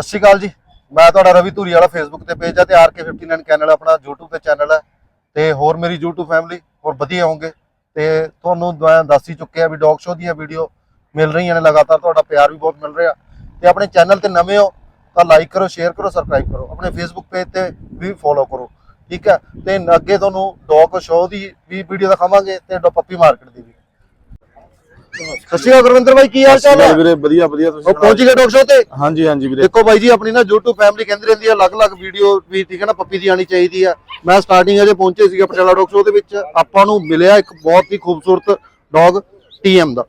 ਸਤਿ ਸ਼੍ਰੀ ਅਕਾਲ ਜੀ। ਮੈਂ ਤੁਹਾਡਾ ਰਵੀ ਧੂਰੀ ਵਾਲਾ ਫੇਸਬੁੱਕ ਤੇ ਪੇਜ ਹੈ ਤੇ RK59 ਚੈਨਲ ਆਪਣਾ YouTube ਤੇ ਚੈਨਲ ਹੈ ਤੇ ਹੋਰ ਮੇਰੀ YouTube ਫੈਮਿਲੀ ਹੋਰ ਵਧੀਆ ਹੋਵੋਗੇ ਤੇ ਤੁਹਾਨੂੰ ਮੈਂ ਦੱਸ ਹੀ ਚੁੱਕਿਆ ਵੀ ਡੌਗ ਸ਼ੋ ਦੀਆਂ ਵੀਡੀਓ ਮਿਲ ਰਹੀਆਂ ਨੇ, ਲਗਾਤਾਰ ਤੁਹਾਡਾ ਪਿਆਰ ਵੀ ਬਹੁਤ ਮਿਲ ਰਿਹਾ। ਤੇ ਆਪਣੇ ਚੈਨਲ ਤੇ ਨਵੇਂ ਹੋ ਤਾਂ ਲਾਈਕ ਕਰੋ ਸ਼ੇਅਰ ਕਰੋ ਸਬਸਕ੍ਰਾਈਬ ਕਰੋ। ਆਪਣੇ ਫੇਸਬੁੱਕ ਪੇਜ ਤੇ ਵੀ ਫੋਲੋ ਕਰੋ, ਠੀਕ ਹੈ? ਤੇ ਅੱਗੇ ਤੁਹਾਨੂੰ ਡੌਗ ਸ਼ੋ ਦੀ ਵੀ ਵੀਡੀਓ ਦਿਖਾਵਾਂਗੇ ਤੇ ਡ- ਪੱਪੀ ਮਾਰਕੀਟ ਦੀ ਵੀ। ਸਤਿ ਸ਼੍ਰੀ ਅਕਾਲ ਗੁਰਵਿੰਦਰ ਬਾਈ ਕੀ ਹਾਲ ਚਾਲ ਹੈ? ਵੀਰੇ ਵਧੀਆ ਵਧੀਆ ਤੁਸੀਂ ਉਹ ਪਹੁੰਚ ਗਏ ਸ਼ੋ ਤੇ? ਹਾਂਜੀ ਹਾਂਜੀ ਵੀਰੇ। ਦੇਖੋ ਬਾਈ ਜੀ ਆਪਣੀ ਨਾ YouTube ਫੈਮਿਲੀ ਕਹਿੰਦੀ ਰਹਿੰਦੀ ਹੈ ਅਲੱਗ-ਅਲੱਗ ਵੀਡੀਓ ਵੀ ਠੀਕ ਹੈ ਨਾ ਪੱਪੀ ਦੀ ਆਣੀ ਚਾਹੀਦੀ ਆ ਮੈਂ ਸਟਾਰਟਿੰਗ ਅਜੇ ਪਹੁੰਚੇ ਸੀਗਾ ਪਟਿਆਲਾ ਸ਼ੋ ਦੇ ਵਿੱਚ। ਆਪਾਂ ਨੂੰ ਮਿਲਿਆ ਇੱਕ ਬਹੁਤ ਹੀ ਖੂਬਸੂਰਤ ਡੌਗ TM ਦਾ।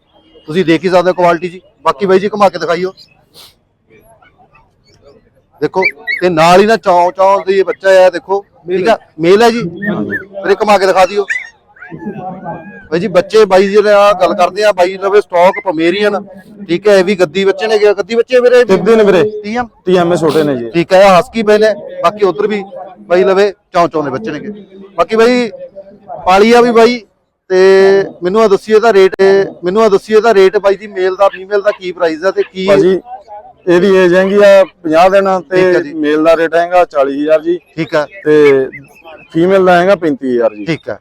ਤੁਸੀਂ ਦੇਖ ਹੀ ਸਕਦੇ ਹੋ ਕੁਆਲਿਟੀ ਜੀ। ਬਾਕੀ ਬਾਈ ਜੀ ਘੁਮਾ ਕੇ ਦਿਖਾਈਓ। ਦੇਖੋ ਤੇ ਨਾਲ ਹੀ ਨਾ ਚੌਂ ਚੌਂ ਦੀ ਇਹ ਬੱਚਾ ਹੈ ਦੇਖੋ। ਠੀਕ ਆ? ਮੇਲ ਹੈ। ਜੀ। ਮੇਰੇ ਘੁਮਾ ਕੇ ਦਿਖਾ ਦਿਓ। ਬਾਈ ਜੀ ਬੱਚੇ ਬਾਈ ਜੀ ਨਾਲ ਗੱਲ ਕਰਦੇ ਆ ਬਾਈ ਲਵੇ ਸਟਾਕ ਪਮੇਰੀਅਨ ਠੀਕ ਹੈ ਇਹ ਵੀ ਗੱਦੀ ਬੱਚੇ ਨੇ ਗਿਆ ਗੱਦੀ ਬੱਚੇ ਵੀਰੇ? ਤਿੱਬਦੇ ਨੇ ਵੀਰੇ। TM ਟੀਐਮਏ ਛੋਟੇ ਨੇ ਜੀ। ਠੀਕ ਹੈ ਹਸਕੀ ਪਏ ਨੇ ਬਾਕੀ ਉਧਰ ਵੀ ਬਾਈ ਲਵੇ ਚੌਂ ਚੌਂ ਦੇ ਬੱਚੇ ਨੇਗੇ। ਬਾਕੀ ਬਾਈ ਪਾਲੀ ਆ ਵੀ ਬਾਈ ਤੇ ਮੈਨੂੰ ਆ ਦੱਸਿਓ ਇਹਦਾ ਰੇਟ ਮੈਨੂੰ ਆ ਦੱਸਿਓ ਇਹਦਾ ਰੇਟ ਬਾਈ ਜੀ ਮੇਲ ਦਾ ਫੀਮੇਲ ਦਾ ਕੀ ਪ੍ਰਾਈਸ ਆ ਤੇ ਕੀ ਭਾਜੀ ਇਹਦੀ ਏਜ ਹੈਗੀ ਆ 50 ਦਿਨ ਤੇ। ਮੇਲ ਦਾ ਰੇਟ ਹੈਗਾ 40000 ਜੀ। ਠੀਕ ਹੈ। ਤੇ ਫੀਮੇਲ ਦਾ ਹੈਗਾ 35000 ਜੀ। ਠੀਕ ਹੈ।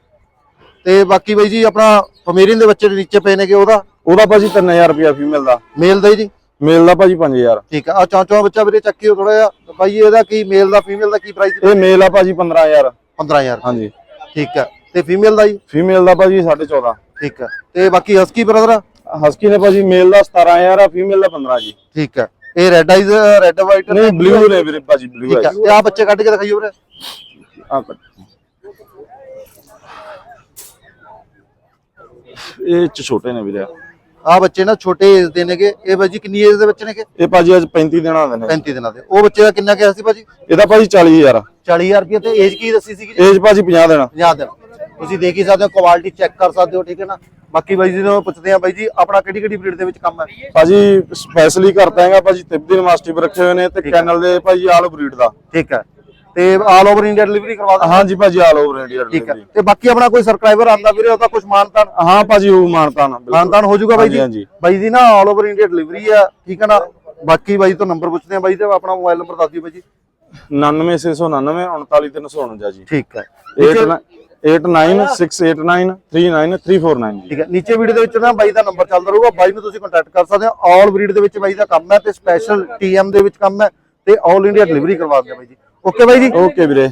ਤੇ ਬਾਕੀ ਬਾਈ ਜੀ ਆਪਣਾ ਪਮੇਰੀਅਨ ਦੇ ਬੱਚੇ ਦੇ ਨੀਚੇ ਪਏ ਨੇਗੇ ਉਹਦਾ? ਉਹਦਾ ਭਾਜੀ 3000 ਰੁਪਿਆ ਫੀਮੇਲ ਦਾ ਮੇਲ ਦਾ ਜੀ? ਮੇਲ ਦਾ ਭਾਜੀ 5000 ਠੀਕ ਆ। ਚੌਂ ਚੌਂ ਬੱਚਾ ਵੀਰੇ ਚੱਕਿਓ ਥੋੜਾ ਜਿਹਾ। ਬਾਈ ਇਹਦਾ ਕੀ ਮੇਲ ਦਾ ਫੀਮੇਲ ਦਾ ਕੀ ਪ੍ਰਾਈਸ ਇਹ ਮੇਲ ਆ ਭਾਜੀ 15000 15000 ਹਾਂਜੀ। ਠੀਕ ਹੈ ਤੇ ਫੀਮੇਲ ਦਾ ਜੀ? ਫੀਮੇਲ ਦਾ ਭਾਜੀ 14.5 ਠੀਕ ਹੈ ਤੇ ਬਾਕੀ ਹਸਕੀ ਬ੍ਰਦਰ ਹਸਕੀ ਨੇ ਭਾਜੀ ਮੇਲ ਦਾ 17000 ਆ ਫੀਮੇਲ ਦਾ 15 ਜੀ। ਠੀਕ ਹੈ ਇਹ ਰੈੱਡ ਆਈਜ਼ ਰੈੱਡ ਵਾਈਟ ਨਹੀਂ ਬਲੂ ਨੇ ਵੀਰੇ ਭਾਜੀ ਬਲੂ ਹੈ ਤੇ ਆ ਬੱਚੇ ਕੱਢ ਕੇ ਦਿਖਾਈਓ ਵੀਰੇ। ਆ ਕੱਟ। ਇਹ ਚ ਛੋਟੇ ਨੇ ਵੀਰੇ। ਆ ਬੱਚੇ ਨਾ ਛੋਟੇ ਏਜ ਦੇ ਨੇਗੇ। ਇਹ ਬਾਜੀ ਕਿੰਨੀ ਏਜ ਦੇ ਬੱਚੇ ਨੇਗੇ? ਇਹ ਭਾਜੀ ਅੱਜ 35 ਦਿਨਾਂ ਦੇ ਨੇ। 35 ਦਿਨਾਂ ਦੇ। ਉਹ ਬੱਚੇ ਦਾ ਕਿੰਨਾ ਕਿਹਾ ਸੀ ਭਾਜੀ? ਇਹਦਾ ਭਾਜੀ 40000 40000 ਰੁਪਏ ਤੇ ਏਜ ਕੀ ਦੱਸੀ ਸੀਗੀ ਏਜ ਭਾਜੀ 50 ਦਿਨ 50 ਦਿਨ ਤੁਸੀਂ ਦੇਖ ਹੀ ਸਕਦੇ ਹੋ ਕੁਆਲਿਟੀ ਚੈੱਕ ਕਰ ਸਕਦੇ ਹੋ ਠੀਕ ਹੈ ਨਾ? ਬਾਕੀ ਬਾਈ ਜੀ ਨੂੰ ਪੁੱਛਦੇ ਆ ਬਾਈ ਜੀ ਆਪਣਾ ਕਿਹੜੀ ਕਿਹੜੀ ਬਰੀਡ ਦੇ ਵਿੱਚ ਕੰਮ ਹੈ? ਭਾਜੀ ਸਪੈਸ਼ਲੀ ਕਰਤਾ ਹੈਗਾ ਭਾਜੀ ਤਿੱਬਦੀ ਮਾਸਟਿਪ ਰੱਖੇ ਹੋਏ ਨੇ ਤੇ ਕੈਨਲ ਦੇ ਭਾਜੀ ਆਲ ਬਰੀਡ ਦਾ। ਠੀਕ ਹੈ। ਤੇ ਆਲ ਓਵਰ ਇੰਡੀਆ ਡਿਲੀਵਰੀ ਕਰਵਾ ਦਾਂ ਹਾਂਜੀ ਭਾਜੀ ਆਲ ਓਵਰ ਇੰਡੀਆ ਠੀਕ ਹੈ। ਤੇ ਬਾਕੀ ਆਪਣਾ ਕੋਈ ਸਬਸਕ੍ਰਾਈਬਰ ਆਂਦਾ ਵੀਰੇ ਉਹਦਾ ਕੁਝ ਮਾਨਤਾਨ? ਹਾਂ ਭਾਜੀ ਉਹ ਮਾਨਤਾ ਨਾ ਬਿਲਕੁਲ। ਮਾਨਤਾਨ ਹੋ ਜਾਊਗਾ ਬਾਈ ਜੀ। ਬਾਈ ਜੀ ਨਾ ਆਲ ਓਵਰ ਇੰਡੀਆ ਡਿਲੀਵਰੀ ਆ ਠੀਕ ਹੈ ਨਾ? ਬਾਕੀ ਬਾਈ ਤੋਂ ਨੰਬਰ ਪੁੱਛਦੇ ਆ ਬਾਈ ਤੇ ਆਪਣਾ ਮੋਬਾਈਲ ਨੰਬਰ ਦੱਸ ਦਿਓ ਬਾਈ ਜੀ। 99699 39349 ਜੀ ਠੀਕ ਹੈ। 8968939349 ਜੀ। ਠੀਕ ਹੈ। ਨੀਚੇ ਵੀਡੀਓ ਦੇ ਵਿੱਚ ਨਾ ਬਾਈ ਦਾ ਨੰਬਰ ਚੱਲਦਾ ਰਹੂਗਾ ਬਾਈ ਨੂੰ ਤੁਸੀਂ ਕੰਟੈਕਟ ਕਰ ਸਕਦੇ ਹੋ। ਆਲ ਬਰੀਡ ਦੇ ਵਿੱਚ ਬਾਈ ਦਾ ਕੰਮ ਹੈ ਤੇ ਸਪੈਸ਼ਲ ਟੀਐਮ ਦੇ ਵਿੱਚ ਕੰਮ ਹੈ ਤੇ ਆਲ ਇੰਡੀਆ ਡਿਲੀਵਰੀ ਕਰਵਾ ਦਿੰਦੇ ਬਾਈ ਜੀ। ਓਕੇ ਬਾਈ ਜੀ। ਓਕੇ ਵੀਰੇ।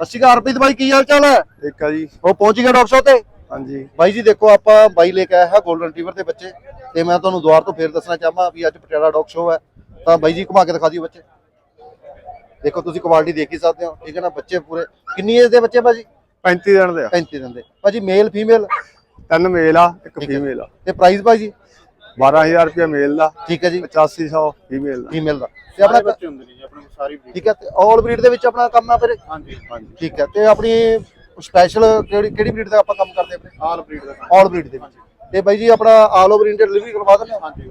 ਅਕਾਲ ਹਰਪ੍ਰੀਤ ਬਾਈ ਕੀ ਹਾਲ ਚਾਲ ਹੈ? ਆ ਜੀ। ਉਹ ਪਹੁੰਚ ਗਿਆ ਡਾਕਟਰ ਸਾਹਿਬ ਤੇ? ਹਾਂਜੀ। ਬਾਈ ਜੀ ਦੇਖੋ ਆਪਾਂ ਬਾਈ ਲੈ ਕੇ ਆਇਆ ਹੈ 골ਡਨ ਰਿਟਰੀਵਰ ਦੇ ਬੱਚੇ ਤੇ ਮੈਂ ਤੁਹਾਨੂੰ ਦੁਆਰ ਤੋਂ ਫੇਰ ਦੱਸਣਾ ਚਾਹਾਂ ਵੀ ਅੱਜ ਪਟਿਆਲਾ ਡੌਗ ਸ਼ੋਅ ਹੈ। ਤਾਂ ਬਾਈ ਜੀ ਘੁਮਾ ਕੇ ਦਿਖਾ ਦਿਓ ਬੱਚੇ। ਦੇਖੋ ਤੁਸੀਂ ਕੁਆਲਿਟੀ ਦੇਖ ਹੀ ਸਕਦੇ ਹੋ। ਠੀਕ ਹੈ ਨਾ ਬੱਚੇ ਪੂਰੇ। ਕਿੰਨੀ ਏਜ ਦੇ ਬੱਚੇ ਬਾਜੀ 35 ਦਿਨ ਦੇ 35 ਦਿਨ ਦੇ। ਭਾਜੀ ਮੇਲ ਫੀਮੇਲ ਤਿੰਨ ਮੇਲ ਆ ਇੱਕ ਠੀਕ। ਫੀਮੇਲ ਆ। ਤੇ ਪ੍ਰਾਈਸ ਭਾਜੀ 12000 ਰੁਪਏ ਮੇਲ ਦਾ। ਠੀਕ ਹੈ ਜੀ। 8500 ਫੀਮੇਲ ਦਾ। ਫੀਮੇਲ ਦਾ। ਤੇ ਆਪਣਾ ਹੁੰਦੇ ਨੇ ਜੀ ਆਪਣੇ ਸਾਰੀ ਠੀਕ ਹੈ ਤੇ ਆਲ ਬਰੀਡ ਦੇ ਵਿੱਚ ਆਪਣਾ ਕੰਮ ਆ ਫਿਰ? ਹਾਂਜੀ ਹਾਂਜੀ। ਠੀਕ ਹੈ ਤੇ ਆਪਣੀ ਸਪੈਸ਼ਲ ਕਿਹੜੀ ਕਿਹੜੀ ਬਰੀਡ ਦਾ ਆਪਾਂ ਕੰਮ ਕਰਦੇ ਆਪਣੇ ਆਲ ਬਰੀਡ ਦਾ ਆਲ ਬਰੀਡ ਦੇ ਵਿੱਚ। ਤੇ ਬਾਈ ਜੀ ਆਪਣਾ ਆਲ ਓਵਰ ਇੰਡੀਆ ਡਿਲੀਵਰੀ ਕਰਵਾ ਦਿੰਦੇ ਹੋ? ਹਾਂਜੀ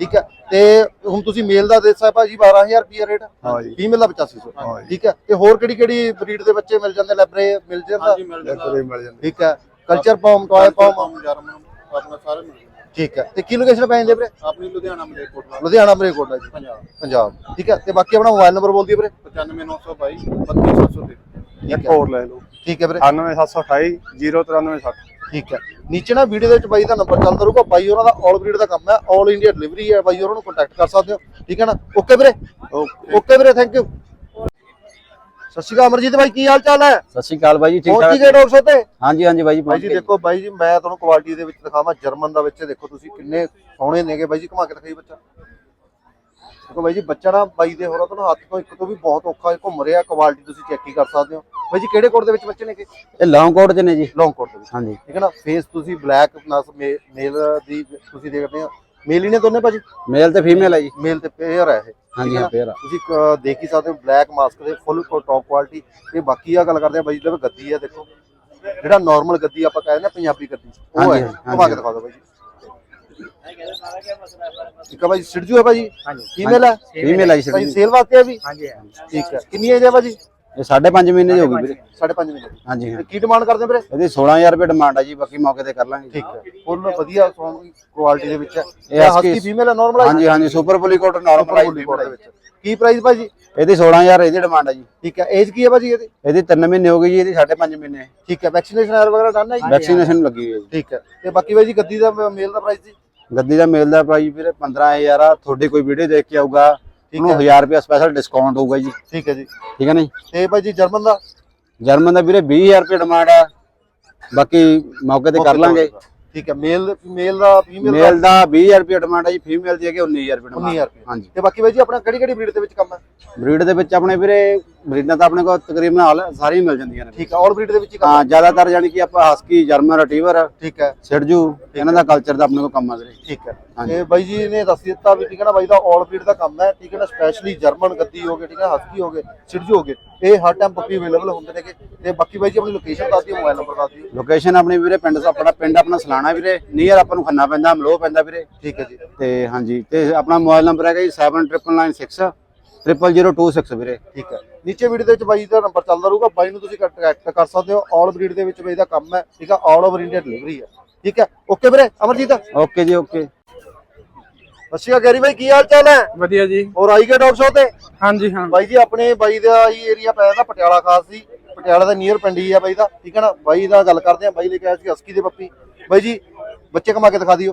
ਠੀਕ ਹੈ ਤੇ ਹੁਣ ਤੁਸੀਂ ਮੇਲ ਦਾ ਦੱਸਿਆ ਭਾਜੀ 12000 ਰੁਪਏ ਰੇਟ ਹਾਂ ਜੀ। ਫੀਮੇਲ ਦਾ 8500 ਹਾਂ ਜੀ। ਠੀਕ ਹੈ ਤੇ ਹੋਰ ਕਿਹੜੀ ਕਿਹੜੀ ਬਰੀਡ ਦੇ ਬੱਚੇ ਮਿਲ ਜਾਂਦੇ ਲੈਬਰੇ ਮਿਲ ਜਾਂਦਾ? ਮਿਲ ਜਾਂਦਾ। ਮਿਲ ਜਾਂਦਾ। ਠੀਕ ਹੈ ਕਲਚਰ ਪੌਮ ਟੋਏ ਪੌਮ ਜਰਮਨ ਆਪਣਾ ਸਾਰੇ ਮਿਲ ਜਾਂਦੇ। ਠੀਕ ਹੈ। ਤੇ ਕੀ ਲੋਕੇਸ਼ਨ ਪੈ ਜਾਂਦੇ ਵੀਰੇ? ਆਪਣੀ ਲੁਧਿਆਣਾ ਮਲੇਰਕੋਟਲਾ। ਲੁਧਿਆਣਾ ਮਰੇਕੋਟਲਾ ਜੀ। ਪੰਜਾਬ। ਪੰਜਾਬ। ਠੀਕ ਹੈ। ਤੇ ਬਾਕੀ ਆਪਣਾ ਮੋਬਾਈਲ ਨੰਬਰ ਬੋਲ ਦਿਓ ਵੀਰੇ। 95922 32703 ਠੀਕ ਹੈ। ਹੋਰ ਲੈ ਲਓ। ਠੀਕ ਹੈ ਵੀਰੇ। 98728 09360 ਠੀਕ ਹੈ। ਨੀਚੇ ਨਾ ਵੀਡੀਓ ਦੇ ਵਿੱਚ ਬਾਈ ਦਾ ਨੰਬਰ ਚੱਲਦਾ ਰਹੂਗਾ। ਬਾਈ ਉਹਨਾਂ ਦਾ ਆਲ ਬਰੀਡ ਦਾ ਕੰਮ ਹੈ। ਆਲ ਇੰਡੀਆ ਡਿਲੀਵਰੀ ਹੈ। ਬਾਈ ਉਹਨਾਂ ਨੂੰ ਕੰਟੈਕਟ ਕਰ ਸਕਦੇ ਹੋ। ਠੀਕ ਹੈ ਨਾ? ਓਕੇ ਵੀਰੇ? ਓਕੇ ਵੀਰੇ ਥੈਂਕ ਯੂ ਸਤਿ ਸ਼੍ਰੀ ਅਕਾਲ ਅਮਰਜੀਤ ਬਾਈ ਕੀ ਹਾਲ ਚਾਲ ਹੈ? ਸਤਿ ਸ਼੍ਰੀ ਅਕਾਲ ਬਾਈ ਜੀ ਠੀਕ ਪਹੁੰਚ ਠਾਕ ਗਏ ਤੇ? ਹਾਂਜੀ ਹਾਂਜੀ ਬਾਈ ਜੀ ਬਾਈ ਪਹੁੰਚ ਜੀ ਗਏ। ਦੇਖੋ ਬਾਈ ਜੀ ਮੈਂ ਤੁਹਾਨੂੰ ਕੁਆਲਿਟੀ ਦੇ ਵਿੱਚ ਦਿਖਾਵਾਂ ਜਰਮਨ ਦਾ ਵਿੱਚ ਦੇਖੋ ਤੁਸੀਂ ਕਿੰਨੇ ਸੋਹਣੇ ਨੇਗੇ ਬਾਈ ਜੀ ਘੁਮਾ ਕੇ ਦਿਖਾਈ ਬੱਚਾ। ਦੇਖੋ ਬਾਈ ਜੀ ਬੱਚਾ ਨਾ ਬਾਈ ਦੇ ਹੋਰਾਂ ਤੋਂ ਹੱਥ ਤੋਂ ਇੱਕ ਤੋਂ ਵੀ ਬਹੁਤ ਔਖਾ ਘੁੰਮ ਰਿਹਾ ਕੁਆਲਿਟੀ ਤੁਸੀਂ ਚੈੱਕ ਹੀ ਕਰ ਸਕਦੇ ਹੋ। ਬਾਈ ਜੀ ਕਿਹੜੇ ਕੋਡ ਦੇ ਵਿੱਚ ਬੱਚੇ ਨੇਗੇ? ਇਹ ਲੌਂਗ ਕੋਟ ਚ ਨੇ ਜੀ। ਲੌਂਗ ਕੋਟ ਦੇ ਵਿੱਚ। ਹਾਂਜੀ। ਠੀਕ ਹੈ ਨਾ? ਫੇਸ ਤੁਸੀਂ ਬਲੈਕ ਪਲੱਸ ਮੇਲ ਦੀ ਤੁਸੀਂ ਦੇਖਦੇ ਹੋ। ਮੇਲ ਹੀ ਨੇ ਦੋਨੇ ਭਾਜੀ? ਮੇਲ ਤੇ ਫੀਮੇਲ ਹੈ ਜੀ। ਮੇਲ ਤੇ ਪੇਅਰ ਹੈ ਇਹ। ਹਾਂਜੀ ਹੈ ਨਾ? ਪੇਅਰ ਆ। ਤੁਸੀਂ ਦੇਖ ਹੀ ਸਕਦੇ ਹੋ ਬਲੈਕ ਮਾਸਕ ਦੇ ਫੁੱਲ ਟੌਪ ਕੁਆਲਿਟੀ ਤੇ ਬਾਕੀ ਆ ਗੱਲ ਕਰਦੇ ਆ ਬਾਈ ਜੀ ਲਵੇ ਗੱਦੀ ਹੈ ਦੇਖੋ। ਜਿਹੜਾ ਨਾਰਮਲ ਗੱਦੀ ਆਪਾਂ ਕਹਿੰਦੇ ਆ ਪੰਜਾਬੀ ਗੱਦੀ। ਉਹ ਹਾਂਜੀ, ਹੈ। ਹਾਂਜੀ, ਘੁਮਾ ਕੇ ਦਿਖਾ ਦਿਓ ਬਾਈ ਜੀ ਠੀਕ ਹੈ ਬਾਈ ਸਿਰਜੂ ਹੈ ਭਾਜੀ? ਹਾਂਜੀ। ਫੀਮੇਲ ਹੈ ਫੀਮੇਲ ਹੈ ਜੀ ਭਾਈ। ਸੇਲ ਵਾਸਤੇ ਹੈ ਵੀ? ਹਾਂਜੀ ਠੀਕ ਹੈ। ਕਿੰਨੀ ਏਜ ਹੈ ਭਾਜੀ? ਇਹ 5.5 ਮਹੀਨੇ ਦੀ ਹੋ ਗਈ ਵੀਰੇ। 5.5 ਮਹੀਨੇ ਦੀ। ਹਾਂਜੀ ਹਾਂ। ਤੇ ਕੀ ਡਿਮਾਂਡ ਕਰਦੇ ਵੀਰੇ? ਇਹਦੀ 16000 ਰੁਪਏ ਡਿਮਾਂਡ ਹੈ ਜੀ ਬਾਕੀ ਮੌਕੇ ਤੇ ਕਰ ਲਾਂਗੇ ਠੀਕ ਹੈ। ਫੁੱਲ ਵਧੀਆ ਸੌਂਗ ਕੁਆਲਿਟੀ ਦੇ ਵਿੱਚ ਹੈ। ਇਹ ਇਹ ਹਸਕੀ ਹਸਕੀ ਫੀਮੇਲ ਹੈ ਨਾਰਮਲ ਹਾਂਜੀ ਹਾਂਜੀ ਸੁਪਰ ਪੁਲੀ ਕੋਟ ਨਾਰਮਲ ਕੋਟ ਦੇ ਵਿੱਚ। ਕੀ ਪ੍ਰਾਈਸ ਭਾਜੀ? ਇਹਦੀ 16000 ਇਹਦੀ ਡਿਮਾਂਡ ਹੈ ਜੀ। ਠੀਕ ਹੈ। ਏਜ ਕੀ ਹੈ ਭਾਜੀ ਇਹਦੀ? ਇਹਦੀ 3 ਮਹੀਨੇ ਹੋ ਗਏ ਜੀ ਇਹਦੀ 5.5 ਮਹੀਨੇ। ਠੀਕ ਹੈ। ਵੈਕਸੀਨੇਸ਼ਨ ਆਰ ਵਗੈਰਾ ਡਨ ਹੈ ਜੀ? ਵੈਕਸੀਨੇਸ਼ਨ ਲੱਗੀ ਹੋਈ ਹੈ ਜੀ। ਠੀਕ ਹੈ। ਤੇ ਬਾਕੀ ਭਾਜੀ ਗੱਦੀ ਦਾ ਮੇਲ ਦਾ ਪ੍ਰਾਈਸ ਜੀ? ਗੱਦੀ ਦਾ ਮੇਲ ਦਾ ਪ੍ਰਾਈਸ ਵੀਰੇ 15000 ਆ। ਤੁਹਾਡੀ ਕੋਈ ਵੀਡੀਓ ਦੇਖ ਕੇ ਆਊਗਾ। ਉਹਨੂੰ 1000 ਰੁਪਏ ਸਪੈਸ਼ਲ ਡਿਸਕਾਊਂਟ ਹੋਊਗਾ ਜੀ। ਠੀਕ ਹੈ ਜੀ। ਠੀਕ ਹੈ ਨਾ ਜੀ? ਤੇ ਭਾਜੀ ਜਰਮਨ ਦਾ? ਜਰਮਨ ਦਾ ਵੀਰੇ 20000 ਰੁਪਏ ਡਿਮਾਂਡ ਆ। ਬਾਕੀ ਮੌਕੇ ਤੇ ਕਰ ਲਾਂਗੇ। ਠੀਕ ਹੈ। ਮੇਲ ਮੇਲ ਦਾ ਫੀਮੇਲ ਦਾ? ਮੇਲ ਦਾ 20000 ਰੁਪਏ ਡਿਮਾਂਡ ਹੈ ਜੀ। ਫੀਮੇਲ ਦੀ ਹੈਗੀ 19000 ਰੁਪਏ demand। 19000 ਰੁਪਏ ਹਾਂਜੀ। ਤੇ ਬਾਕੀ ਭਾਜੀ ਆਪਣਾ ਕਿਹੜੀ ਕਿਹੜੀ ਬਰੀਡ ਦੇ ਵਿੱਚ ਕੰਮ ਹੈ? ਬਰੀਡ ਦੇ ਵਿੱਚ ਆਪਣੇ ਵੀਰੇ ਬਰੀਡਾਂ ਤਾਂ ਆਪਣੇ ਕੋਲ ਤਕਰੀਬਨ ਹਾਲ ਸਾਰੀਆਂ ਮਿਲ ਜਾਂਦੀਆਂ ਨੇ। ਠੀਕ ਹੈ ਆਲ ਬਰੀਡ ਦੇ ਵਿੱਚ ਹੀ ਜ਼ਿਆਦਾਤਰ ਜਾਨੀ ਕਿ ਆਪਾਂ ਹਸਕੀ ਜਰਮਨ ਰਟੀਵਰ ਠੀਕ ਹੈ ਸਿਰਜੂ ਇਹਨਾਂ ਦਾ ਕਲਚਰ ਦਾ ਆਪਣੇ ਕੋਲ ਕੰਮ ਆ ਵੀਰੇ। ਠੀਕ ਹੈ। ਤੇ ਬਾਈ ਜੀ ਨੇ ਦੱਸ ਦਿੱਤਾ ਵੀ ਠੀਕ ਹੈ ਨਾ ਬਾਈ ਦਾ ਆਲ ਬਰੀਡ ਦਾ ਕੰਮ ਹੈ ਠੀਕ ਹੈ ਨਾ ਸਪੈਸ਼ਲੀ ਜਰਮਨ ਗੱਦੀ ਹੋ ਗਏ ਠੀਕ ਹੈ ਹਸਕੀ ਹੋ ਗਏ ਸਿਰਜੂ ਹੋ ਗਏ ਇਹ ਹਰ ਟਾਈਮ ਪੱਪੀ ਅਵੇਲੇਬਲ ਹੁੰਦੇ ਨੇਗੇ। ਤੇ ਬਾਕੀ ਬਾਈ ਜੀ ਆਪਣੀ ਲੋਕੇਸ਼ਨ ਦੱਸ ਦਿਓ ਮੋਬਾਈਲ ਨੰਬਰ ਦੱਸ ਦਿਓ। ਲੋਕੇਸ਼ਨ ਆਪਣੀ ਵੀਰੇ ਪਿੰਡ ਆਪਣਾ ਪਿੰਡ ਆਪਣਾ ਸਲਾਣਾ ਵੀਰੇ ਨੀਅਰ ਆਪਾਂ ਨੂੰ ਖੰਨਾ ਪੈਂਦਾ ਮਲੋਹ ਪੈਂਦਾ ਵੀਰੇ। ਠੀਕ ਹੈ ਜੀ। ਤੇ ਹਾਂਜੀ ਤੇ ਆਪਣਾ ਮੋਬਾਈਲ ਨੰਬਰ ਹੈਗਾ ਜੀ 7996 00026 ਵੀਰੇ। ਠੀਕ ਹੈ। ਨੀਚੇ ਵੀਡੀਓ ਦੇ ਵਿੱਚ ਬਾਈ ਦਾ ਨੰਬਰ ਚੱਲਦਾ ਰਹੂਗਾ। ਬਾਈ ਨੂੰ ਤੁਸੀਂ ਕੰਟੈਕਟ ਕਰ ਸਕਦੇ ਹੋ। ਆਲ ਬਰੀਡ ਦੇ ਵਿੱਚ ਬਾਈ ਦਾ ਕੰਮ ਹੈ। ਠੀਕ ਹੈ। ਆਲ ਓਵਰ ਇੰਡੀਆ ਡਿਲੀਵਰੀ ਹੈ। ਠੀਕ ਹੈ। ਓਕੇ ਵੀਰੇ ਅਮਰਜੀਤ। ਓਕੇ ਜੀ ਓਕੇ ਅੱਛਾ ਗੈਰੀ ਬਾਈ ਕੀ ਹਾਲ ਚਾਲ ਹੈ? ਵਧੀਆ ਜੀ। ਔਰ ਆਈ ਗਏ ਡੌਗ ਸ਼ੋ ਤੇ? ਹਾਂਜੀ ਹਾਂ। ਬਾਈ ਜੀ ਆਪਣੇ ਬਾਈ ਦਾ ਹੀ ਏਰੀਆ ਪੈ ਜਾਂਦਾ ਪਟਿਆਲਾ ਖਾਸ ਸੀ ਪਟਿਆਲਾ ਦਾ ਨੀਅਰ ਪਿੰਡ ਹੀ ਆ ਬਾਈ ਦਾ। ਠੀਕ ਹੈ ਨਾ? ਬਾਈ ਦਾ ਗੱਲ ਕਰਦੇ ਆ ਬਾਈ ਲੈ ਕੇ ਆਇਆ ਸੀ ਹਸਕੀ ਦੇ ਪੱਪੀ। ਬਾਈ ਜੀ ਬੱਚੇ ਕਮਾ ਕੇ ਦਿਖਾ ਦਿਓ।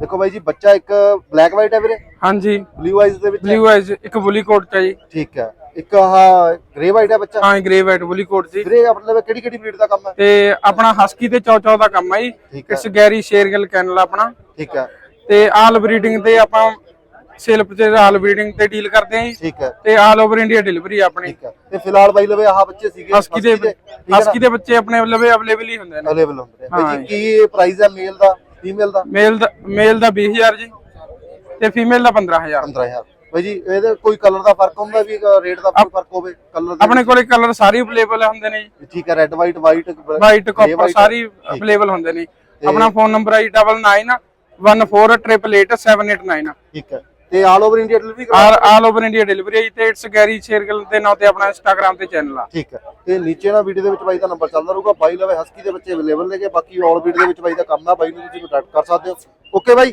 ਦੇਖੋ ਬਾਈ ਜੀ ਬੱਚਾ ਇੱਕ ਬਲੈਕ ਵਾਈਟ ਹੈ ਵੀਰੇ? ਹਾਂਜੀ। ਬਲੂ ਆਈਜ਼ ਦੇ ਵਿੱਚ ਹੈ। ਬਲੂ ਆਈਜ਼ ਇੱਕ ਬੁਲੀ ਕੋਟ ਚ ਆ ਜੀ। ਠੀਕ ਹੈ। ਇੱਕ ਆਹ ਗ੍ਰੇ ਵਾਈਟ ਹੈ ਬੱਚਾ? ਹਾਂ ਗ੍ਰੇ ਵਾਈਟ ਬੁਲੀ ਕੋਟ ਜੀ। ਵੀਰੇ ਆਪਣੇ ਲਵੇ ਕਿਹੜੀ ਕਿਹੜੀ ਬਰੀਡ ਦਾ ਕੰਮ ਹੈ? ਤੇ ਆਪਣਾ ਹਸਕੀ ਤੇ ਚੌਚੌ ਦਾ ਕੰਮ ਹੈ ਜੀ। ਠੀਕ ਹੈ। ਇਸ ਗੈਰੀ ਸ਼ੇਰਗਲ ਕੈਨਲ ਆਪਣਾ। ਠੀਕ ਹੈ। ਤੇ ਆਲ ਬਰੀਡਿੰਗ ਤੇ ਆਪਾਂ ਸੇਲਫ ਤੇ ਆਲ ਬਰੀਡਿੰਗ ਤੇ ਡੀਲ ਕਰਦੇ ਆਂ ਜੀ। ਠੀਕ ਹੈ। ਤੇ ਆਲ ਓਵਰ ਇੰਡੀਆ ਡਿਲੀਵਰੀ ਆਪਣੀ। ਠੀਕ ਹੈ। ਤੇ ਫਿਲਹਾਲ ਬਾਈ ਲਵੇ ਆਹ ਬੱਚੇ ਸੀਗੇ। ਹਸਕੀ ਦੇ ਹਸਕੀ ਦੇ ਬੱਚੇ ਆਪਣੇ ਲਵੇ ਅਵੇਲੇਬਲ ਹੀ ਹੁੰਦੇ ਨੇ। ਅਵੇਲੇਬਲ ਹੁੰਦੇ ਨੇ। ਹਾਂ ਬਾਈ ਜੀ ਕੀ ਪ੍ਰਾਈਸ ਹੈ ਮੇਲ ਦਾ? ਫੀਮੇਲ ਦਾ? ਮੇਲ ਦਾ ਮੇਲ ਦਾ 20000 ਜੀ ਤੇ ਫੀਮੇਲ ਦਾ 15000 15000 ਬਾਈ ਜੀ ਇਹਦੇ ਕੋਈ ਕਲਰ ਦਾ ਫ਼ਰਕ ਹੁੰਦਾ ਵੀ ਰੇਟ ਦਾ ਕੋਈ ਫ਼ਰਕ ਹੋਵੇ? ਕਲਰ ਦਾ ਆਪਣੇ ਕੋਲੇ ਕਲਰ ਸਾਰੇ ਅਵੇਲੇਬਲ ਹੁੰਦੇ ਨੇ ਜੀ। ਠੀਕ ਹੈ red white white white copper ਸਾਰੀ ਅਵੇਲੇਬਲ ਹੁੰਦੇ ਨੇ। ਆਪਣਾ ਫੋਨ ਨੰਬਰ ਹੈ 9914888789 ਠੀਕ ਹੈ। ਤੇ ਆਲ ਓਵਰ ਇੰਡੀਆ ਡਿਲੀਵਰੀ ਕਰਾ all all over India delivery ਹੈ ਤੇ ਇਟਸ ਗੈਰੀ ਸ਼ੇਰਗਲ ਦੇ ਨਾਂ ਤੇ ਆਪਣਾ ਇੰਸਟਾਗ੍ਰam ਤੇ ਚੈਨਲ ਆ। ਠੀਕ ਹੈ। ਤੇ ਨੀਚੇ ਨਾ ਵੀਡੀਓ ਦੇ ਵਿੱਚ ਬਾਈ ਦਾ ਨੰਬਰ ਚੱਲਦਾ ਰਹੂਗਾ ਬਾਈ ਲਵੇ ਹਸਕੀ ਦੇ ਬੱਚੇ ਅਵੇਲੇਬਲ ਨੇਗੇ ਬਾਕੀ ਆਲ ਵੀਡੀਓ ਦੇ ਵਿੱਚ ਬਾਈ ਦਾ ਕੰਮ ਆ ਬਾਈ ਨੂੰ ਤੁਸੀਂ ਕੰਟੈਕਟ ਕਰ ਸਕਦੇ ਹੋ। Okay bye.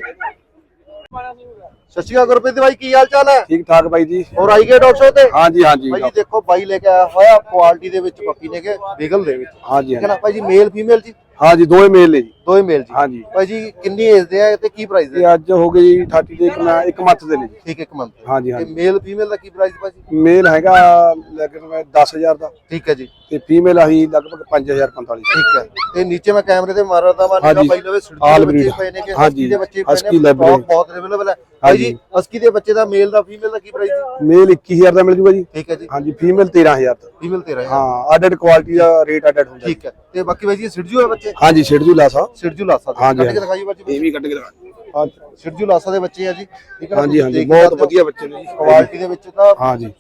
ਸਤਿ ਸ਼੍ਰੀ ਅਕਾਲ ਗੁਰਪ੍ਰੀਤ ਬਾਈ ਕੀ ਹਾਲ ਚਾਲ ਹੈ? ਠੀਕ ਠਾਕ ਬਾਈ ਜੀ। ਔਰ ਆਈ ਗਏ ਡਾਕਟਰ ਸਾਹਿਬ ਤੇ? ਹਾਂਜੀ ਹਾਂਜੀ। ਬਾਈ ਜੀ ਦੇਖੋ ਬਾਈ ਲੈ ਕੇ ਆਇਆ ਹੋਇਆ ਕੁਆਲਿਟੀ ਦੇ ਵਿੱਚ ਪੱਪੀ ਨੇਗੇ ਬਿਗਲ ਦੇ ਵਿੱਚ। ਹਾਂਜੀ ਠੀਕ ਹੈ ਨਾ? ਭਾਈ ਜੀ ਮੇਲ ਫੀਮੇਲ ਜੀ? ਹਾਂਜੀ ਦੋਵੇਂ ਮੇਲ ਨੇ ਜੀ। ਦੋਵੇਂ ਮੇਲ ਜੀ। ਹਾਂਜੀ। ਭਾਈ ਜੀ ਕਿੰਨੀ ਏਜ ਦੇ ਆ ਤੇ ਕੀ ਪ੍ਰਾਈਸ ਇਹ ਅੱਜ ਹੋ ਗਏ ਜੀ 30 ਦੇ ਇੱਕ ਮੈਂ ਇੱਕ ਮੱਥ ਦੇ ਨੇ ਜੀ। ਠੀਕ ਹੈ ਇੱਕ ਮੰਥ ਹਾਂਜੀ ਤੇ ਹਾਂਜੀ ਮੇਲ ਫੀਮੇਲ ਦਾ ਕੀ ਪ੍ਰਾਈਸ ਭਾਈ ਜੀ ਮੇਲ ਹੈਗਾ ਲੇਕਿਨ 10000 ਦਾ। ਠੀਕ ਹੈ ਜੀ। ਤੇ ਫੀਮੇਲ ਆਹੀ ਲਗਭਗ 5045 ਠੀਕ ਹੈ। ਤੇ ਨੀਚੇ ਮੈਂ ਕੈਮਰੇ ਤੇ ਮਾਰ ਰਹਾ ਵਾ ਹਾਂਜੀ। ਬਾਈ ਲਵੇ ਸਿਰ All ਦੇ ਬੱਚੇ breed। ਪਏ ਨੇ ਕਿ ਹਾਂਜੀ। ਹਸਕੀ ਦੇ ਬੱਚੇ ਪਏ ਹਸਕੀ ਨੇ। ਬਹੁਤ ਬਹੁਤ ਅਵੇਲੇਬਲ ਹੈ। ਭਾਈ ਜੀ ਹਾਂਜੀ। ਹਸਕੀ ਦੇ ਬੱਚੇ ਦਾ ਮੇਲ ਦਾ ਫੀਮੇਲ ਦਾ ਕੀ ਪ੍ਰਾਈਸ ਹੈ ਮੇਲ 21000 ਦਾ ਮਿਲ ਜੂਗਾ ਜੀ। ਠੀਕ ਹੈ ਜੀ। ਹਾਂਜੀ ਫੀਮੇਲ 13000 ਦਾ। ਫੀਮੇਲ 13 ਹਾਂ ਅੱਡ ਅੱਡ ਕੁਆਲਿਟੀ ਦਾ ਰੇਟ ਅੱਡ ਅੱਡ ਹੁੰਦਾ ਜੀ। ਠੀਕ ਹੈ। ਤੇ ਬਾਕੀ ਭਾਈ ਜੀ ਸਿਰਜੂ ਹੈ ਬੱਚੇ? ਹਾਂਜੀ ਛੇੜਜੂ ਲਾਸਾ ਸਿਰਜੂ ਲਾਸਾ ਦੇ ਹਾਂਜੀ, ਕੱਢ ਕੇ ਹਾਂਜੀ। ਦਿਖਾਈਓ ਬੱਚੇ ਇਹ ਵੀ ਕੱਢ ਕੇ ਦਿਖਾ ਸਿਰਜੂ ਲਾਸਾ ਦੇ ਬੱਚੇ ਆ ਜੀ ਠੀਕ ਹੈ ਨਾ? ਹਾਂਜੀ ਹਾਂਜੀ ਦੇਖ ਬਹੁਤ ਸਕਦੇ ਹੋ। ਵਧੀਆ ਬੱਚੇ ਨੇ ਜੀ ਕੁਆਲਿਟੀ ਦੇ ਵਿੱਚ ਤਾਂ ਹਾਂਜੀ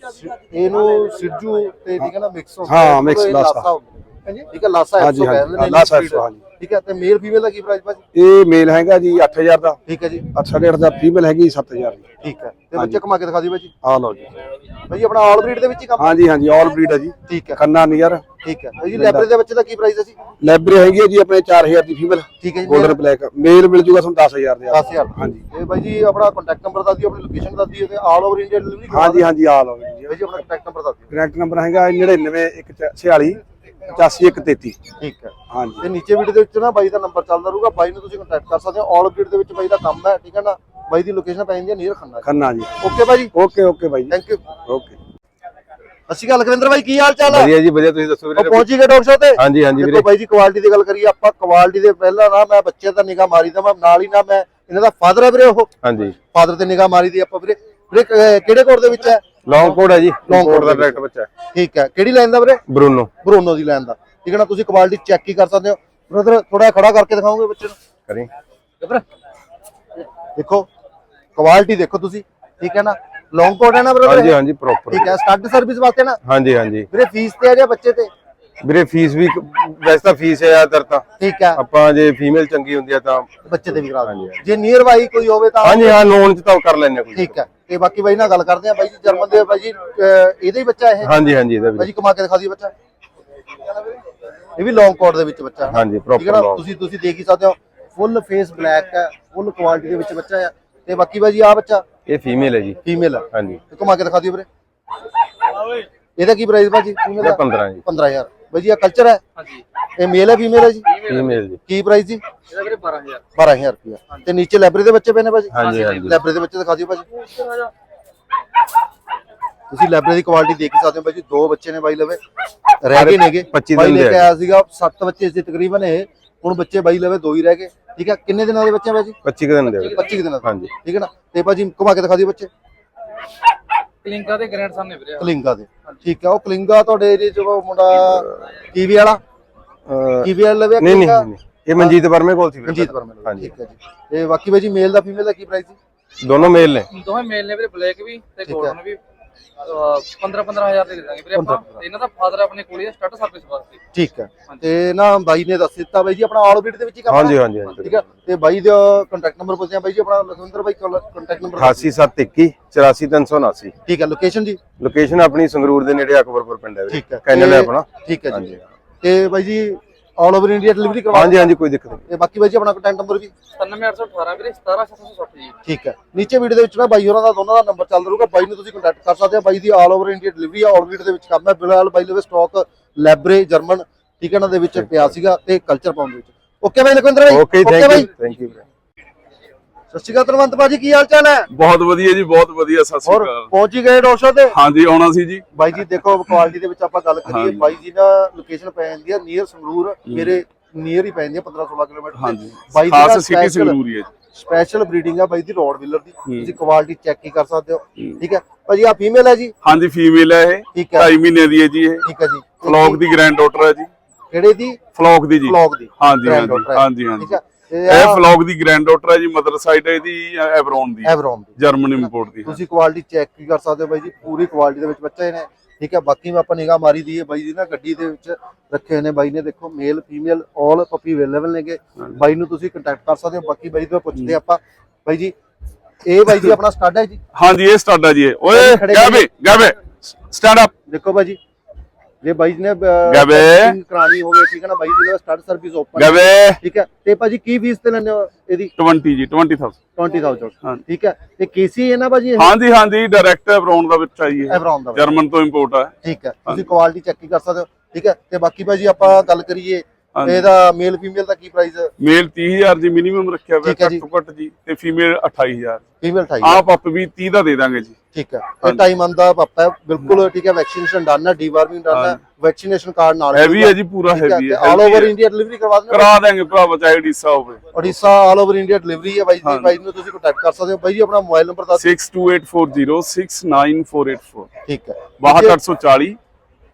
ਇਹਨੂੰ ਸਿਰਜੂ ਤੇ ਠੀਕ ਹੈ ਨਾ ਮਿਕਸ ਹੁੰਦਾ ਹਾਂ, ਹੈ, mix ਲਾਸਾ। ਹੁੰਦਾ ਹੈ। ਠੀਕ ਹੈ ਲਾਸਾ ਹਾਂਜੀ, 100 ਹਾਂਜੀ, ਕਹਿੰਦੇ ਨੇ ਲਾਸਾ speed 100, ਹਾਂਜੀ। ਠੀਕ ਹੈ ਤੇ ਮੇਲ ਫੀਮੇਲ ਦਾ ਕੀ ਪ੍ਰਾਈਸ ਭਾਜੀ? ਇਹ ਮੇਲ ਹੈਗਾ ਜੀ 8000 ਦਾ। ਠੀਕ ਹੈ ਜੀ। 8.5 ਦਾ ਫੀਮੇਲ ਹੈਗੀ 7000 ਦੀ। ਠੀਕ ਹੈ ਤੇ ਬੱਚੇ ਕਮਾ ਕੇ ਦਿਖਾ ਦਿਓ ਭਾਜੀ। ਆ ਲਓ ਜੀ। ਭਾਜੀ ਆਪਣਾ ਆਲ ਬਰੀਡ ਦੇ ਵਿੱਚ ਹੀ ਕੰਮ ਹਾਂਜੀ ਹਾਂਜੀ ਆਲ ਬਰੀਡ ਹੈ ਜੀ। ਠੀਕ ਹੈ। ਖੰਨਾ ਨੀਅਰ। ਠੀਕ ਹੈ। ਭਾਜੀ ਲੈਬਰੇ ਦੇ ਬੱਚੇ ਦਾ ਕੀ ਪ੍ਰਾਈਸ ਹੈ ਜੀ? ਲੈਬਰੇ ਹੈਗੀ ਹੈ ਜੀ ਆਪਣੇ 4000 ਦੀ ਫੀਮੇਲ। ਠੀਕ ਹੈ ਜੀ 골ਡਨ ਬਲੈਕ ਮੇਲ ਮਿਲ ਜੂਗਾ ਤੁਹਾਨੂੰ 10000 ਦੇ 10000 ਹਾਂਜੀ। ਤੇ ਭਾਈ ਜੀ ਆਪਣਾ ਕੰਟੈਕਟ ਨੰਬਰ ਦੱਸ ਦਿਓ ਆਪਣੀ ਲੋਕੇਸ਼ਨ ਦੱਸ ਦਿਓ ਤੇ ਆਲ ਓਵਰ ਇੰਡੀਆ ਡਿਲੀਵਰੀ ਹਾਂਜੀ ਹਾਂਜੀ ਆ ਲਓ ਜੀ। ਭਾਈ ਜੀ ਆਪਣਾ ਕੰਟੈਕਟ ਨੰਬਰ ਦੱਸ ਦਿਓ। ਕਨੈਕਟ ਨੰਬਰ ਹੈਗਾ 99 85133 ਠੀਕ ਹੈ। ਹਾਂਜੀ। ਤੇ ਨੀਚੇ ਵੀਡੀਓ ਦੇ ਵਿੱਚ ਨਾ ਬਾਈ ਦਾ ਨੰਬਰ ਚੱਲਦਾ ਰਹੂਗਾ। ਬਾਈ ਨੂੰ ਤੁਸੀਂ ਕੰਟੈਕਟ ਕਰ ਸਕਦੇ ਹੋ। ਆਲ ਬਰੀਡ ਦੇ ਵਿੱਚ ਬਾਈ ਦਾ ਕੰਮ ਹੈ ਠੀਕ ਹੈ ਨਾ? ਬਾਈ ਦੀ ਲੋਕੇਸ਼ਨ ਪੈ ਜਾਂਦੀ ਹੈ ਨੀਰ ਖੰਨਾ ਖੰਨਾ ਜੀ। ਓਕੇ ਭਾਜੀ ਓਕੇ ਓਕੇ ਬਾਈ ਜੀ। ਥੈਂਕ ਯੂ ਓਕੇ ਅਸੀਂ ਗੱਲ ਲਖਵਿੰਦਰ ਬਾਈ ਕੀ ਹਾਲ ਚਾਲ ਹੈ? ਵਧੀਆ ਜੀ ਵਧੀਆ। ਤੁਸੀਂ ਦੱਸੋ ਉਹ ਵੀਰੇ ਪਹੁੰਚੀ ਗਏ ਡਾਕਟਰ ਸਾਹਿਬ ਤੇ? ਹਾਂਜੀ ਹਾਂਜੀ ਵੀਰੇ। ਦੇਖੋ ਬਾਈ ਜੀ ਕੁਆਲਿਟੀ ਦੀ ਗੱਲ ਕਰੀਏ ਆਪਾਂ ਕੁਆਲਿਟੀ ਦੇ ਪਹਿਲਾਂ ਨਾ ਮੈਂ ਬੱਚੇ ਦਾ ਨਿਗਾਹ ਮਾਰੀ ਦਾ ਮੈਂ ਨਾਲ ਹੀ ਨਾ ਮੈਂ ਇਹਨਾਂ ਦਾ ਫਾਦਰ ਹੈ ਵੀਰੇ ਉਹ। ਹਾਂਜੀ। ਫਾਦਰ ਤੇ ਨਿਗਾਹ ਮਾਰੀ ਦੀ ਆਪਾਂ ਵੀਰੇ। ਵੀਰੇ ਕ- ਕਿਹੜੇ ਕੋਡ ਦੇ ਵਿੱਚ ਹੈ? ਲੌਂਗ ਕੋਡ ਹੈ ਜੀ। ਲੌਂਗ ਕੋਡ ਦਾ ਡਾਇਰੈਕਟ ਬੱਚਾ ਹੈ। ਠੀਕ ਹੈ। ਕਿਹੜੀ ਲਾਈਨ ਦਾ ਵੀਰੇ? ਬਰੂਨੋ। ਬਰੋਨੋ ਦੀ ਲਾਈਨ ਦਾ। ਠੀਕ ਹੈ ਨਾ ਤੁਸੀਂ ਕੁਆਲਿਟੀ ਚੈੱਕ ਹੀ ਕਰ ਸਕਦੇ ਹੋ। ਬ੍ਰਦਰ ਥੋੜਾ ਖੜਾ ਕਰਕੇ ਦਿਖਾਓਗੇ ਬੱਚੇ ਨੂੰ? ਕਰੀ। ਦੇਖੋ ਕੁਆਲਿਟੀ ਦੇਖੋ ਤੁਸੀਂ। ਠੀਕ ਹੈ ਨਾ? ਲੌਂਗ ਕੋਟ ਹੈ ਨਾ ਹਾਂਜੀ ਬ੍ਰਦਰ ਹਾਂਜੀ ਪ੍ਰੋਪਰ ਠੀਕ ਹੈ ਸਟੱਡ ਸਰਵਿਸ ਵਾਸਤੇ ਨਾ? ਹਾਂਜੀ ਹਾਂਜੀ। ਵੀਰੇ ਫੀਸ ਤੇ ਆ ਜਾਂ ਬੱਚੇ ਤੇ? ਵੀਰੇ ਫੀਸ ਵੀ ਵੈਸੇ ਤਾਂ ਫੀਸ ਹੈ ਜ਼ਿਆਦਾਤਰ ਤਾਂ। ਠੀਕ ਹੈ। ਆਪਾਂ ਜੇ ਫੀਮੇਲ ਚੰਗੀ ਹੁੰਦੀ ਆ ਤਾਂ ਬੱਚੇ ਤੇ ਵੀ ਕਰਾ ਹਾਂਜੀ, ਦਿਓ ਜੇ ਨੀਅਰ ਬਾਈ ਕੋਈ ਹੋਵੇ ਤਾਂ ਹਾਂਜੀ ਹਾਂ ਲੋਨ ਚ ਤਾਂ ਕਰ ਲੈਣੇ ਕੋਈ ਠੀਕ ਹੈ। ਤੇ ਬਾਕੀ ਬਾਈ ਨਾਲ ਗੱਲ ਕਰਦੇ ਆ ਬਾਈ ਜੀ ਜਰਮਨ ਦੇ ਬਾਈ ਜੀ ਇਹਦਾ ਹੀ ਬੱਚਾ ਇਹ? ਹਾਂਜੀ ਹਾਂਜੀ ਇਹਦਾ ਬਾਈ ਜੀ ਕਮਾ ਕੇ ਦਿਖਾ ਦਿਓ ਬੱਚਾ। ਇਹ ਵੀ ਲੌਂਗ ਕੋਟ ਦੇ ਵਿੱਚ ਬੱਚਾ? ਹਾਂਜੀ ਪ੍ਰੋਪਰ ਲੌਂਗ ਤੁਸੀਂ ਤੁਸੀਂ ਦੇਖ ਹੀ ਸਕਦੇ ਹੋ ਫੁੱਲ ਫੇਸ ਬਲੈਕ ਹੈ ਫੁੱਲ ਕੁਆਲਿਟੀ ਦੇ ਵਿੱਚ ਬੱਚਾ ਹੈ। ਤੇ ਬਾਕੀ ਬਾਈ ਜੀ ਆ ਬੱਚਾ? ਇਹ ਫੀਮੇਲ ਹੈ ਜੀ। ਫੀਮੇਲ ਹੈ। ਹਾਂਜੀ। ਤੇ ਘੁਮਾ ਕੇ ਦਿਖਾ ਦਿਓ ਵੀਰੇ। ਇਹਦਾ ਕੀ ਪ੍ਰਾਈਸ ਭਾਜੀ ਫੀਮੇਲ ਇਹ ਦਾ 15 ਜੀ 15000 ਬਾਈ ਜੀ ਇਹ ਕਲਚਰ ਹੈ? ਹਾਂਜੀ। ਇਹ ਮੇਲ ਹੈ ਫੀਮੇਲ ਹੈ ਜੀ? ਫੀਮੇਲ ਜੀ। ਕੀ ਪ੍ਰਾਈਸ ਜੀ? ਇਹਦਾ ਵੀਰੇ 12000 12000 ਰੁਪਇਆ। ਤੇ ਨੀਚੇ ਲੈਬਰੇ ਦੇ ਬੱਚੇ ਪਏ ਨੇ ਭਾਜੀ? ਹਾਂਜੀ ਹਾਂਜੀ। ਲੈਬਰੇ ਦੇ ਬੱਚੇ ਦਿਖਾ ਦਿਓ ਭਾਜੀ। ਤੁਸੀਂ ਲੈਬਰੇ ਦੀ ਕੁਆਲਿਟੀ ਦੇਖ ਹੀ ਸਕਦੇ ਹੋ ਭਾਜੀ। ਦੋ ਬੱਚੇ ਨੇ ਬਾਈ ਲਵੇ। ਰਹਿ ਗਏ ਨੇਗੇ। 25 ਬਾਈ ਦਿਨ ਲੈ ਦੇ ਕੇ। ਆਇਆ ਸੀਗਾ 7 ਬੱਚੇ ਸੀ ਤਕਰੀਬਨ ਇਹ। ਹੁਣ ਬੱਚੇ ਬਾਈ ਲਵੇ ਦੋ ਹੀ ਰਹਿ ਗਏ। ਠੀਕ ਹੈ? ਕਿੰਨੇ ਦਿਨਾਂ ਦੇ ਬੱਚੇ ਆ ਭਾਜੀ? 25 ਕੁ ਦਿਨ ਦੇ 25 ਦਿਨਾਂ ਦੇ। ਹਾਂਜੀ। ਠੀਕ ਹੈ ਨਾ? ਤੇ ਭਾਜੀ ਘੁਮਾ ਕੇ ਦਿਖਾ ਦਿਓ ਬੱਚੇ। ਕਲਿੰਕਾ ਦੇ ਗ੍ਰੈਂਡ ਸਾਹਮਣੇ ਵੀਰੇ। ਕਲਿੰਗਾ ਦੇ। ਠੀਕ ਹੈ ਉਹ ਕਲਿੰਗਾ ਤੁਹਾਡੇ ਏਰੀਏ ਚ ਉਹ ਮੁੰਡਾ ਟੀਵੀ ਵਾਲਾ। ਅਹ, ਟੀਵੀ ਵਾਲਾ ਲਵੇ ਨਹੀਂ ਨਹੀਂ ਨਹੀਂ ਇਹ ਮਨਜੀਤ ਵਰਮੇ ਕੋਲ ਸੀ ਵੀਰੇ ਮਨਜੀਤ ਵਰਮਾ ਹਾਂਜੀ। ਠੀਕ ਹੈ ਜੀ। ਤੇ ਬਾਕੀ ਭਾਜੀ ਮੇਲ ਦਾ ਫੀਮੇਲ ਦਾ ਕੀ ਪ੍ਰਾਈਸ ਜੀ ਦੋਨੋਂ ਮੇਲ ਨੇ। ਦੋਵੇਂ ਮੇਲ ਨੇ ਵੀਰੇ ਬਲੈਕ ਵੀ ਤੇ ਠੀਕ ਹੈ। ਗੋਲਡਨ ਵੀ 15 15000 ਦੇ ਦੇ ਦਾਂਗੇ ਵੀਰੇ ਆਪਾਂ। ਤੇ ਇਹਨਾਂ ਦਾ ਫਾਦਰ ਆਪਣੇ ਕੋਲ ਹੀ ਸਟਾਰਟ ਸਰਵਿਸ ਵਾਸਤੇ। ਠੀਕ ਹੈ। ਤੇ ਨਾ ਬਾਈ ਨੇ ਦੱਸ ਦਿੱਤਾ ਬਾਈ ਜੀ ਆਪਣਾ ਆਲਬੀਟ ਦੇ ਵਿੱਚ ਹੀ ਕੰਮ ਹਾਂਜੀ ਹਾਂਜੀ ਹਾਂਜੀ। ਠੀਕ ਹੈ। ਤੇ ਬਾਈ ਦਾ ਕੰਟੈਕਟ ਨੰਬਰ ਪੁੱਛਿਆ ਬਾਈ ਜੀ ਆਪਣਾ ਲਖਵਿੰਦਰ ਬਾਈ ਕੰਟੈਕਟ ਨੰਬਰ 88721 84379 ਠੀਕ ਹੈ ਲੋਕੇਸ਼ਨ ਜੀ। ਲੋਕੇਸ਼ਨ ਆਪਣੀ ਸੰਗਰੂਰ ਦੇ ਨੇੜੇ ਅਕਬਰਪੁਰ ਪਿੰਡ ਹੈ ਵੀਰੇ। ਠੀਕ ਹੈ। ਕੈਨਲ ਹੈ ਤੇ- ਆਪਣਾ। ਠੀਕ ਹੈ ਜੀ। ਹਾਂਜੀ। ਤੇ ਬਾਈ ਜੀ ਆਲ ਓਵਰ ਇੰਡੀਆ ਡਿਲੀਵਰੀ ਕਰਵਾ ਹਾਂਜੀ ਹਾਂਜੀ ਕੋਈ ਦਿੱਕਤ ਨਹੀਂ। ਤੇ ਬਾਕੀ ਬਾਈ ਜੀ ਆਪਣਾ ਕੰਟੈਕਟ ਨੰਬਰ ਵੀ 97818 ਵੀਰੇ 17760 ਜੀ। ਠੀਕ ਹੈ। ਨੀਚੇ ਵੀਡੀਓ ਦੇ ਵਿੱਚ ਨਾ ਬਾਈ ਹੋਰਾਂ ਦਾ ਦੋਨਾਂ ਦਾ ਨੰਬਰ ਚੱਲ ਰਹੂਗਾ। ਬਾਈ ਨੂੰ ਤੁਸੀਂ ਕੰਟੈਕਟ ਕਰ ਸਕਦੇ ਹੋ। ਬਾਈ ਦੀ ਆਲ ਓਵਰ ਇੰਡੀਆ ਡਿਲੀਵਰੀ ਆ। ਆਲਬੀਟ ਦੇ ਵਿੱਚ ਕੰਮ ਹੈ। ਬਾਈ ਲਵੇ ਸਟਾਕ ਲੈਬਰੇ ਜਰਮਨ ਠੀਕ ਹੈ ਨਾ ਦੇ ਵਿੱਚ ਪਿਆ ਸੀਗਾ ਤੇ ਕਲਚਰ ਪਾਉਣ ਦੇ ਵਿੱਚ। ਓਕੇ ਬਾਈ ਲਖਵਿੰਦਰ ਬਾਈ? Okay thank you thank you ਸਤਿ ਸ਼੍ਰੀ ਅਕਾਲ ਧਨਵੰਤ ਭਾਜੀ ਕੀ ਹਾਲ ਚਾਲ ਹੈ? ਬਹੁਤ ਵਧੀਆ ਜੀ ਬਹੁਤ ਵਧੀਆ ਸਤਿ ਸ਼੍ਰੀ ਹੋਰ ਅਕਾਲ। ਪਹੁੰਚ ਹੀ ਗਏ ਸਾਹਿਬ ਤੇ? ਹਾਂਜੀ ਆਉਣਾ ਸੀ ਜੀ। ਬਾਈ ਜੀ ਦੇਖੋ ਕੁਆਲਿਟੀ ਦੇ ਵਿੱਚ ਆਪਾਂ ਗੱਲ ਕਰੀਏ ਹਾਂਜੀ। ਬਾਈ ਜੀ ਦਾ ਲੋਕੇਸ਼ਨ ਪੈ ਜਾਂਦੀ ਹੈ ਨੀਅਰ ਸੰਗਰੂਰ ਮੇਰੇ ਨੀਅਰ ਹੀ ਪੈ ਜਾਂਦੀ ਹੈ 15 16 ਕਿਲੋਮੀਟਰ ਹਾਂਜੀ। ਬਾਈ ਦੀ ਖਾਸ ਸਿਟੀ ਸੰਗਰੂਰੀ ਹੈ ਜੀ। ਸਪੈਸ਼ਲ ਬਰੀਡਿੰਗ ਆ ਬਾਈ ਦੀ ਰੋਡ ਵੀਲਰ ਦੀ। ਹੂੰ। ਤੁਸੀਂ ਕੁਆਲਿਟੀ ਚੈੱਕ ਹੀ ਕਰ ਸਕਦੇ ਹੋ। ਠੀਕ ਹੈ। ਭਾਜੀ ਆ ਫੀਮੇਲ ਹੈ ਜੀ? ਹਾਂਜੀ ਫੀਮੇਲ ਹੈ ਇਹ। ਠੀਕ ਹੈ। 2.5 ਮਹੀਨੇ ਦੀ ਹੈ ਜੀ ਇਹ। ਠੀਕ ਹੈ ਜੀ। ਫਲੌਕ ਦੀ ਗ੍ਰੈਂਡ ਡਾਟਰ ਹੈ ਜੀ। ਕਿਹੜੇ ਦੀ? ਫਲੌਕ ਦੀ ਜੀ। ਫਲੌਗ ਦੀ। ਹਾਂਜੀ ਹਾਂਜੀ ਹੈ। ਹਾਂਜੀ ਹਾਂਜੀ। ਠੀਕ ਹੈ। ਇਹ ਫਲੌਕ ਦੀ ਗ੍ਰੈਂਡ ਡਾਟਰ ਹੈ ਜੀ ਮਦਰ ਸਾਈਡ ਇਹਦੀ ਐਵਰੋਨ ਦੀ? ਐਵਰੋਨ ਦੀ। ਜਰਮਨ ਇੰਪੋਰਟ ਦੀ ਤੁਸੀਂ ਕੁਆਲਿਟੀ ਚੈੱਕ ਹੀ ਕਰ ਸਕਦੇ ਹੋ ਬਾਈ ਜੀ ਪੂਰੀ ਕੁਆਲਿਟੀ ਦੇ ਵਿੱਚ ਬੱਚੇ ਨੇ। ਠੀਕ ਹੈ ਬਾਕੀ ਮੈਂ ਆਪਾਂ ਨਿਗਾਹ ਮਾਰੀ ਦੀ ਹੈ ਬਾਈ ਜੀ ਨਾ ਗੱਡੀ ਦੇ ਵਿੱਚ ਰੱਖੇ ਹੋਏ ਨੇ ਬਾਈ ਨੇ ਦੇਖੋ ਮੇਲ ਫੀਮੇਲ ਆਲ ਪੱਪੀ ਅਵੇਲੇਬਲ ਨੇਗੇ। ਬਾਈ ਨੂੰ ਤੁਸੀਂ ਕੰਟੈਕਟ ਕਰ ਸਕਦੇ ਹੋ ਬਾਕੀ ਬਾਈ ਤੋਂ ਪੁੱਛਦੇ ਆਪਾਂ। ਬਾਈ ਜੀ ਇਹ ਬਾਈ ਜੀ ਆਪਣਾ ਸਟਾਰਟ ਹੈ ਜੀ। ਹਾਂਜੀ ਇਹ ਸਟਾਡਾ ਜੀ। ਓਏ ਗਾਬੇ ਗਾਬੇ ਸਟੈਂਡ ਅਪ ਦੇਖੋ ਬਾਈ ਜੀ ਜੇ ਬਾਈ ਜੀ ਨੇ booking ਕਰਾਣੀ ਹੋਵੇ ਠੀਕ ਹੈ ਨਾ ਬਾਈ ਜੀ ਦਾ ਸਟਾਰਟ ਸਰਵਿਸ ਓਪਨ ਗਾਬੇ ਠੀਕ ਹੈ। ਤੇ ਭਾਜੀ ਕੀ ਫੀਸ ਤੇ ਲੈਣੇ ਹੋ ਇਹਦੀ? 20 ਜੀ 20000 20000 ਹਾਂ। ਠੀਕ ਹੈ। ਤੇ ਕੇਸੀ ਹੈ ਨਾ ਭਾਜੀ ਹਾਂਜੀ ਹਾਂਜੀ ਡਾਇਰੈਕਟ ਐਵਰੋਨ ਦਾ ਵਿੱਚ ਆਈ ਹੈ। ਜਰਮਨ ਤੋਂ ਇੰਪੋਰਟ ਹੈ। ਠੀਕ ਹੈ। ਤੁਸੀਂ ਕੁਆਲਿਟੀ ਚੈੱਕ ਕਰ ਸਕਦੇ ਹੋ ਠੀਕ ਹੈ। ਤੇ ਬਾਕੀ ਭਾਜੀ ਆਪਾਂ ਗੱਲ ਕਰੀਏ। ਇਹਦਾ ਮੇਲ ਫੀਮੇਲ ਦਾ ਕੀ ਪ੍ਰਾਈਸ ਮੇਲ 30000 ਜੀ ਮਿਨੀਮਮ ਰੱਖਿਆ ਹੋਇਆ ਹੈ ਜੀ। ਘੱਟੋ ਘੱਟ ਜੀ ਤੇ ਫੀਮੇਲ 28000 ਫੀਮੇਲ 28 ਆਪ ਅਪ ਵੀ 30 ਦਾ ਦੇ ਦਾਂਗੇ ਜੀ। ਠੀਕ ਹੈ। ਇਹ ਟਾਈਮ ਆਂਦਾ ਪਾਪਾ ਹੈ। ਬਿਲਕੁਲ ਠੀਕ ਹੈ ਵੈਕਸੀਨੇਸ਼ਨ ਡਨ ਹੈ ਡੀਵਾਰਮਿੰਗ ਡਨ ਹੈ ਵੈਕਸੀਨੇਸ਼ਨ ਕਾਰਡ ਨਾਲ ਹੈਵੀ ਹੈ ਜੀ ਪੂਰਾ ਹੈਵੀ ਹੈ ਆਲ ਓਵਰ। ਇੰਡੀਆ ਡਿਲੀਵਰੀ ਕਰਵਾ ਦਿੰਦੇ ਕਰਾ ਦਾਂਗੇ ਭਰਾਵਾ ਚਾਹੇ ਡੀਸਾ ਹੋਵੇ। Odisha all over India delivery ਹੈ ਬਾਈ ਜੀ। ਬਾਈ ਨੂੰ ਤੁਸੀਂ ਕੰਟੈਕਟ ਕਰ ਸਕਦੇ ਹੋ। ਬਾਈ ਜੀ ਆਪਣਾ ਮੋਬਾਈਲ ਨੰਬਰ ਦੱਸ 6284069484 ਠੀਕ ਹੈ। 62840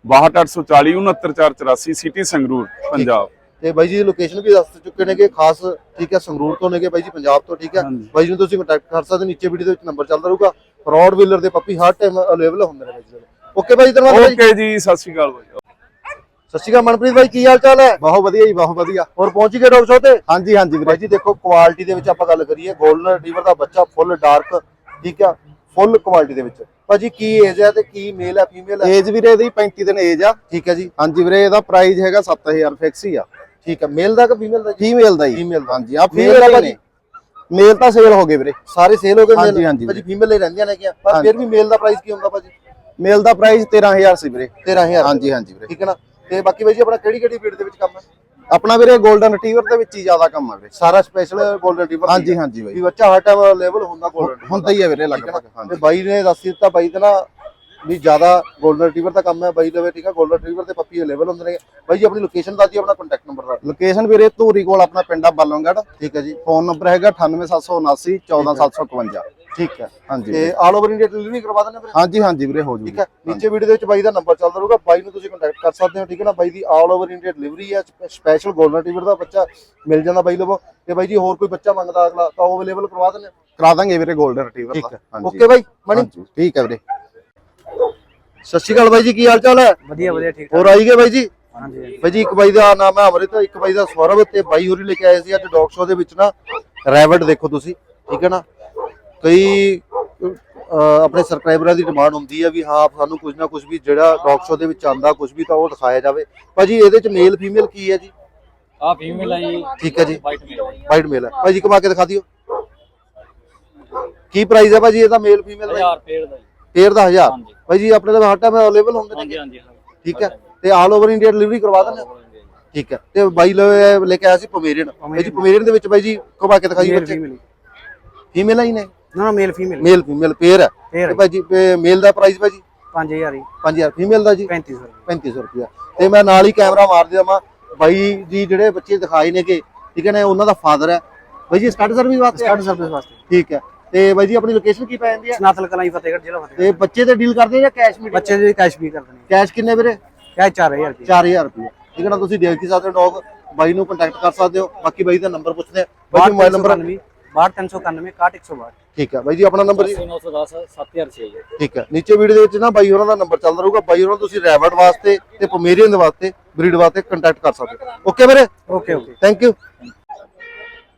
62840 69484 ਸਿਟੀ ਸੰਗਰੂਰ ਪੰਜਾਬ। ਤੇ ਬਾਈ ਜੀ ਲੋਕੇਸ਼ਨ ਵੀ ਦੱਸ ਚੁੱਕੇ ਨੇਗੇ ਖਾਸ ਠੀਕ ਹੈ ਸੰਗਰੂਰ ਤੋਂ ਨੇਗੇ ਬਾਈ ਜੀ ਪੰਜਾਬ ਤੋਂ ਠੀਕ ਹੈ। ਬਾਈ ਜੀ ਨੂੰ ਤੁਸੀਂ ਕੰਟੈਕਟ ਕਰ ਸਕਦੇ ਹੋ, ਨੀਚੇ ਵੀਡੀਓ ਦੇ ਵਿੱਚ ਨੰਬਰ ਚੱਲਦਾ ਰਹੂਗਾ। ਰੋਡ ਵੀਲਰ ਦੇ ਪੱਪੀ ਹਰ ਟਾਈਮ ਅਵੇਲੇਬਲ ਹੁੰਦੇ ਨੇ ਬਾਈ ਜੀ ਓਕੇ ਬਾਈ ਧੰਨਵਾਦ ਬਾਈ। ਓਕੇ ਜੀ ਸਤਿ ਸ਼੍ਰੀ ਅਕਾਲ ਬਾਈ। ਸਤਿ ਸ਼੍ਰੀ ਅਕਾਲ ਮਨਪ੍ਰੀਤ ਬਾਈ ਕੀ ਹਾਲ ਚਾਲ ਹੈ? ਬਹੁਤ ਵਧੀਆ ਜੀ ਬਹੁਤ ਵਧੀਆ। ਹੋਰ ਪਹੁੰਚ ਗਏ ਡਾਕਟਰ ਸਾਹਿਬ ਤੇ? ਹਾਂਜੀ ਹਾਂਜੀ ਬਾਈ ਜੀ ਦੇਖੋ ਕੁਆਲਿਟੀ ਦੇ ਵਿੱਚ ਆਪਾਂ ਗੱਲ ਕਰੀਏ 골ਡਨ ਰਿਟਰੀਵਰ ਦਾ ਬੱਚਾ ਫੁੱਲ ਡਾਰਕ ਠੀਕ ਆ। ਫੁੱਲ ਕੁਆਲਿਟੀ ਦੇ ਵਿੱਚ। ਭਾਜੀ ਕੀ ਏਜ ਹੈ ਤੇ ਕੀ ਮੇਲ ਹੈ ਫੀਮੇਲ ਹੈ ਏਜ ਵੀਰੇ ਇਹਦੀ 35 ਦਿਨ ਏਜ ਆ। ਠੀਕ ਹੈ ਜੀ। ਹਾਂਜੀ ਵੀਰੇ ਇਹਦਾ ਪ੍ਰਾਈਸ ਹੈਗਾ 7000 ਫਿਕਸ ਹੀ ਆ। ਠੀਕ ਹੈ ਮੇਲ ਦਾ ਕਿ ਫੀਮੇਲ ਦਾ ਜੀ? ਫੀਮੇਲ ਦਾ ਜੀ ਦਾ। ਹਾਂਜੀ ਆ ਫੀਮੇਲ ਦਾ ਭਾਜੀ? ਮੇਲ ਤਾਂ ਸੇਲ ਹੋ ਗਏ ਵੀਰੇ। ਸਾਰੇ ਸੇਲ ਹੋ ਗਏ ਹਾਂਜੀ, ਮੇਲ ਹਾਂਜੀ ਭਾਜੀ ਫੀਮੇਲ ਹੀ ਰਹਿੰਦੀਆਂ ਨੇ ਕਿਆ ਪਰ। ਫਿਰ ਵੀ ਮੇਲ ਦਾ ਪ੍ਰਾਈਸ ਕੀ ਹੁੰਦਾ ਭਾਜੀ? ਮੇਲ ਦਾ ਪ੍ਰਾਈਸ 13000 ਸੀ ਵੀਰੇ। 13000 ਹਾਂਜੀ ਹਾਂਜੀ ਵੀਰੇ। ਠੀਕ ਹੈ ਨਾ? ਤੇ ਬਾਕੀ ਬਾਈ ਜੀ ਆਪਣਾ ਕਿਹੜੀ ਕਿਹੜੀ ਫੀਡ ਦੇ ਵਿੱਚ ਕੰਮ ਹੈ? ਆਪਣਾ ਵੀਰੇ 골ਡਨ ਰਿਟਰੀਵਰ ਦੇ ਵਿੱਚ ਹੀ ਜ਼ਿਆਦਾ ਕੰਮ ਆ ਵੀਰੇ। ਸਾਰਾ ਸਪੈਸ਼ਲ 골ਡਨ ਰਿਟਰੀਵਰ ਹਾਂਜੀ ਹਾਂਜੀ ਬਾਈ। ਵੀ ਬੱਚਾ ਹਰ ਟਾਈਮ ਅਵੇਲੇਬਲ ਹੁੰਦਾ 골ਡਨ ਹੁੰਦਾ ਹੀ ਹੈ ਵੀਰੇ ਲਗਭਗ ਹਾਂਜੀ। ਬਾਈ ਨੇ ਦੱਸ ਦਿੱਤਾ ਬਾਈ ਤੇ ਨਾ ਵੀ ਜ਼ਿਆਦਾ ਗੋਲਡਨ ਰਿਟਰੀਵਰ ਦਾ ਕੰਮ ਹੈ ਬਾਈ ਲਵੇ ਠੀਕ ਹੈ ਗੋਲਡਨ ਰਿਟਰੀਵਰ ਤੇ ਪੱਪੀ ਅਵੇਲੇਬਲ ਹੁੰਦੇ ਨੇ। ਬਾਈ ਜੀ ਆਪਣੀ ਲੋਕੇਸ਼ਨ ਦੱਸ ਦਿਓ ਆਪਣਾ ਕੰਟੈਕਟ ਨੰਬਰ ਦੱਸ ਲੋਕੇਸ਼ਨ ਵੀਰੇ ਧੂਰੀ ਕੋਲ ਆਪਣਾ ਪਿੰਡ ਆ ਬਾਲੋਂਗੜ। ਠੀਕ ਹੈ ਜੀ। ਫੋਨ ਨੰਬਰ ਹੈਗਾ 98779 14752 ਠੀਕ ਹੈ। ਹਾਂਜੀ। ਤੇ ਆਲ ਓਵਰ ਇੰਡੀਆ ਡਿਲੀਵਰੀ ਕਰਵਾ ਦਿੰਦੇ ਵੀਰੇ? ਹਾਂਜੀ ਹਾਂਜੀ ਵੀਰੇ ਹੋ ਜੂ ਠੀਕ ਹੈ। ਨੀਚੇ ਵੀਡੀਓ ਦੇ ਵਿੱਚ ਬਾਈ ਦਾ ਨੰਬਰ ਚੱਲਦਾ ਰਹੂਗਾ। ਬਾਈ ਨੂੰ ਤੁਸੀਂ ਕੰਟੈਕਟ ਕਰ ਸਕਦੇ ਹੋ ਠੀਕ ਹੈ ਨਾ? ਬਾਈ ਦੀ ਆਲ ਓਵਰ ਇੰਡੀਆ ਡਿਲੀਵਰੀ ਹੈ। ਸਪੈਸ਼ਲ ਗੋਲਡਨ ਰਿਟਰੀਵਰ ਦਾ ਬੱਚਾ ਮਿਲ ਜਾਂਦਾ ਬਾਈ ਲਵੋ। ਤੇ ਬਾਈ ਜੀ ਹੋਰ ਕੋਈ ਬੱਚਾ ਮੰਗਦਾ ਅਗਲਾ ਤਾਂ ਉਹ ਅਵੇਲੇਬਲ ਕਰਵਾ ਦਿੰਦੇ ਕਰਾ ਦਾਂਗੇ ਵੀਰੇ ਗੋਲਡਨ ਰਿਟਰੀਵਰ ਦਾ। ਓਕੇ ਬਾਈ ਮਣੀ ਠੀਕ ਹੈ ਵੀਰੇ। ਸਤਿ ਸ਼੍ਰੀ ਅਕਾਲ ਬਾਈ ਜੀ ਕੀ ਹਾਲ ਚਾਲ ਹੈ? ਵਧੀਆ ਵਧੀਆ ਠੀਕ ਹੋਰ ਆਈ ਗਏ ਬਾਈ ਜੀ? ਹਾਂਜੀ ਬਾਈ ਜੀ ਇੱਕ ਬਾਈ ਦਾ ਨਾਮ ਹੈ ਅਮਰਿਤ ਇੱਕ ਬਾਈ ਦਾ ਸੌਰਵ ਤੇ ਬਾਈ ਹੋਰੀ ਲੈ ਕੇ ਆਏ ਸੀ ਅੱਜ ਡੌਗ ਸ਼ੋ ਦੇ ਵਿੱਚ ਨਾ। ਰੈਵਟ ਦੇਖੋ ਤੁਸੀਂ ਠੀਕ ਹੈ ਨਾ? ਕਈ ਆਪਣੇ ਸਬਸਕ੍ਰਾਈਬਰਾਂ ਦੀ ਡਿਮਾਂਡ ਹੁੰਦੀ ਹੈ ਵੀ ਹਾਂ ਸਾਨੂੰ ਕੁਝ ਨਾ ਕੁਝ ਵੀ ਜਿਹੜਾ ਡੌਗ ਸ਼ੋ ਦੇ ਵਿੱਚ ਆਂਦਾ ਕੁਝ ਵੀ ਤਾਂ ਉਹ ਦਿਖਾਇਆ ਜਾਵੇ। ਭਾਜੀ ਇਹਦੇ ਚ ਮੇਲ ਫੀਮੇਲ ਕੀ ਹੈ ਜੀ? ਆ ਫੀਮੇਲ ਆ ਜੀ। ਠੀਕ ਹੈ ਜੀ। ਵਾਈਟ ਮੇਲ ਵਾਈਟ ਮੇਲ ਹੈ। ਭਾਜੀ ਕਮਾ ਕੇ ਦਿਖਾ ਦਿਓ। ਕੀ ਪ੍ਰਾਈਸ ਹੈ ਭਾਜੀ ਇਹਦਾ ਮੇਲ ਫੀਮੇਲ ਦਾ? ਹਜ਼ਾਰ ਪੇੜ ਦਾ ਜੀ ਪੇਅਰ ਦਾ 1000 ਹਾਂਜੀ। ਭਾਈ ਜੀ ਆਪਣੇ ਕੋਲ ਹਰ ਟਾਈਮ ਅਵੇਲੇਬਲ ਹੁੰਦੇ ਹਾਂਜੀ ਨੇ ਹਾਂਜੀ ਹਾਂਜੀ। ਠੀਕ ਹੈ? ਤੇ ਆਲ ਓਵਰ ਇੰਡੀਆ ਡਿਲੀਵਰੀ ਕਰਵਾ ਦਿੰਦੇ ਹੋ? ਠੀਕ ਹੈ। ਤੇ ਬਾਈ ਲੈ ਲੈ ਕੇ ਆਇਆ ਸੀ ਪਮੇਰੀਅਨ ਭਾਈ ਜੀ ਪਮੇਰੀਅਨ ਦੇ ਵਿੱਚ ਬਾਈ ਜੀ ਘੁਮਾ ਕੇ ਦਿਖਾਈ ਬੱਚੇ। ਫੀਮੇਲ ਹੀ ਨੇ? ਨਾ ਨਾ male female male female pair ਹੈ। Pair ਤੇ ਭਾਈ ਜੀ ਮੇਲ ਦਾ ਪ੍ਰਾਈਸ ਭਾਈ ਜੀ? 5000 ਹੀ 5000 ਫੀਮੇਲ ਦਾ ਜੀ? 3500 ਰੁਪਏ। 3500 ਰੁਪਿਆ ਤੇ ਮੈਂ ਨਾਲ ਹੀ ਕੈਮਰਾ ਮਾਰ ਦਿਆਂ ਬਾਈ ਜੀ ਜਿਹੜੇ ਬੱਚੇ ਦਿਖਾਏ ਨੇਗੇ ਠੀਕ ਹੈ ਨਾ ਉਹਨਾਂ ਦਾ ਫਾਦਰ ਹੈ। ਬਾਈ ਜੀ ਸਟਾਰਟ ਸਰਵਿਸ ਵਾਸਤੇ ਸਟਾਰਟ ਸਰਵਿਸ ਵਾਸਤੇ। ਠੀਕ ਹੈ। ਤੇ ਬਾਈ ਜੀ ਆਪਣੀ ਲੋਕੇਸ਼ਨ ਕੀ ਪੈ ਜਾਂਦੀ ਹੈ ਸਨਾਤਲ ਕਲਾਈ ਫਤਿਹਗੜ੍ਹ ਜ਼ਿਲ੍ਹਾ ਫਤਿਹਗੜ੍ਹ। ਤੇ ਬੱਚੇ ਤੇ ਡੀਲ ਕਰਦੇ ਆ ਜਾਂ ਕੈਸ਼ ਮੀਟਿੰਗ ਬੱਚੇ ਦੇ ਕੈਸ਼ ਵੀ ਕਰ ਦੇਣੇ ਕੈਸ਼ ਕਿੰਨੇ ਵੀਰੇ? ਕੈਸ਼ 4000 ਰੁਪਏ 4000 ਰੁਪਏ ਠੀਕ ਹੈ ਨਾ ਤੁਸੀਂ ਦੇਖ ਹੀ ਸਕਦੇ ਹੋ ਡੌਗ ਬਾਈ ਨੂੰ ਕੰਟੈਕਟ ਕਰ ਸਕਦੇ ਹੋ। ਬਾਕੀ ਬਾਈ ਦਾ ਨੰਬਰ ਪੁੱਛਦੇ ਬਾਈ ਜੀ ਮੋਬਾਈਲ ਨੰਬਰ 6391 6162 ਠੀਕ ਹੈ ਬਾਈ ਜੀ ਆਪਣਾ ਨੰਬਰ ਜੀ। 910 7006 ਜੀ ਠੀਕ ਹੈ ਨੀਚੇ ਵੀਡੀਓ ਦੇ ਵਿੱਚ ਨਾ ਬਾਈ ਹੋਰਾਂ ਦਾ ਨੰਬਰ ਚੱਲਦਾ ਰਹੂਗਾ। ਬਾਈ ਹੋਰਾਂ ਤੁਸੀਂ ਰੈਵਟ ਵਾਸਤੇ ਤੇ ਪਮੇਰੀਅਨ ਦੇ ਵਾਸਤੇ ਬਰੀਡ ਵਾਸਤੇ ਕੰਟੈਕਟ ਕਰ ਸਕਦੇ ਹੋ। ਓਕੇ ਵੀਰੇ? ਓਕੇ ਓਕੇ ਥੈਂਕ ਯੂ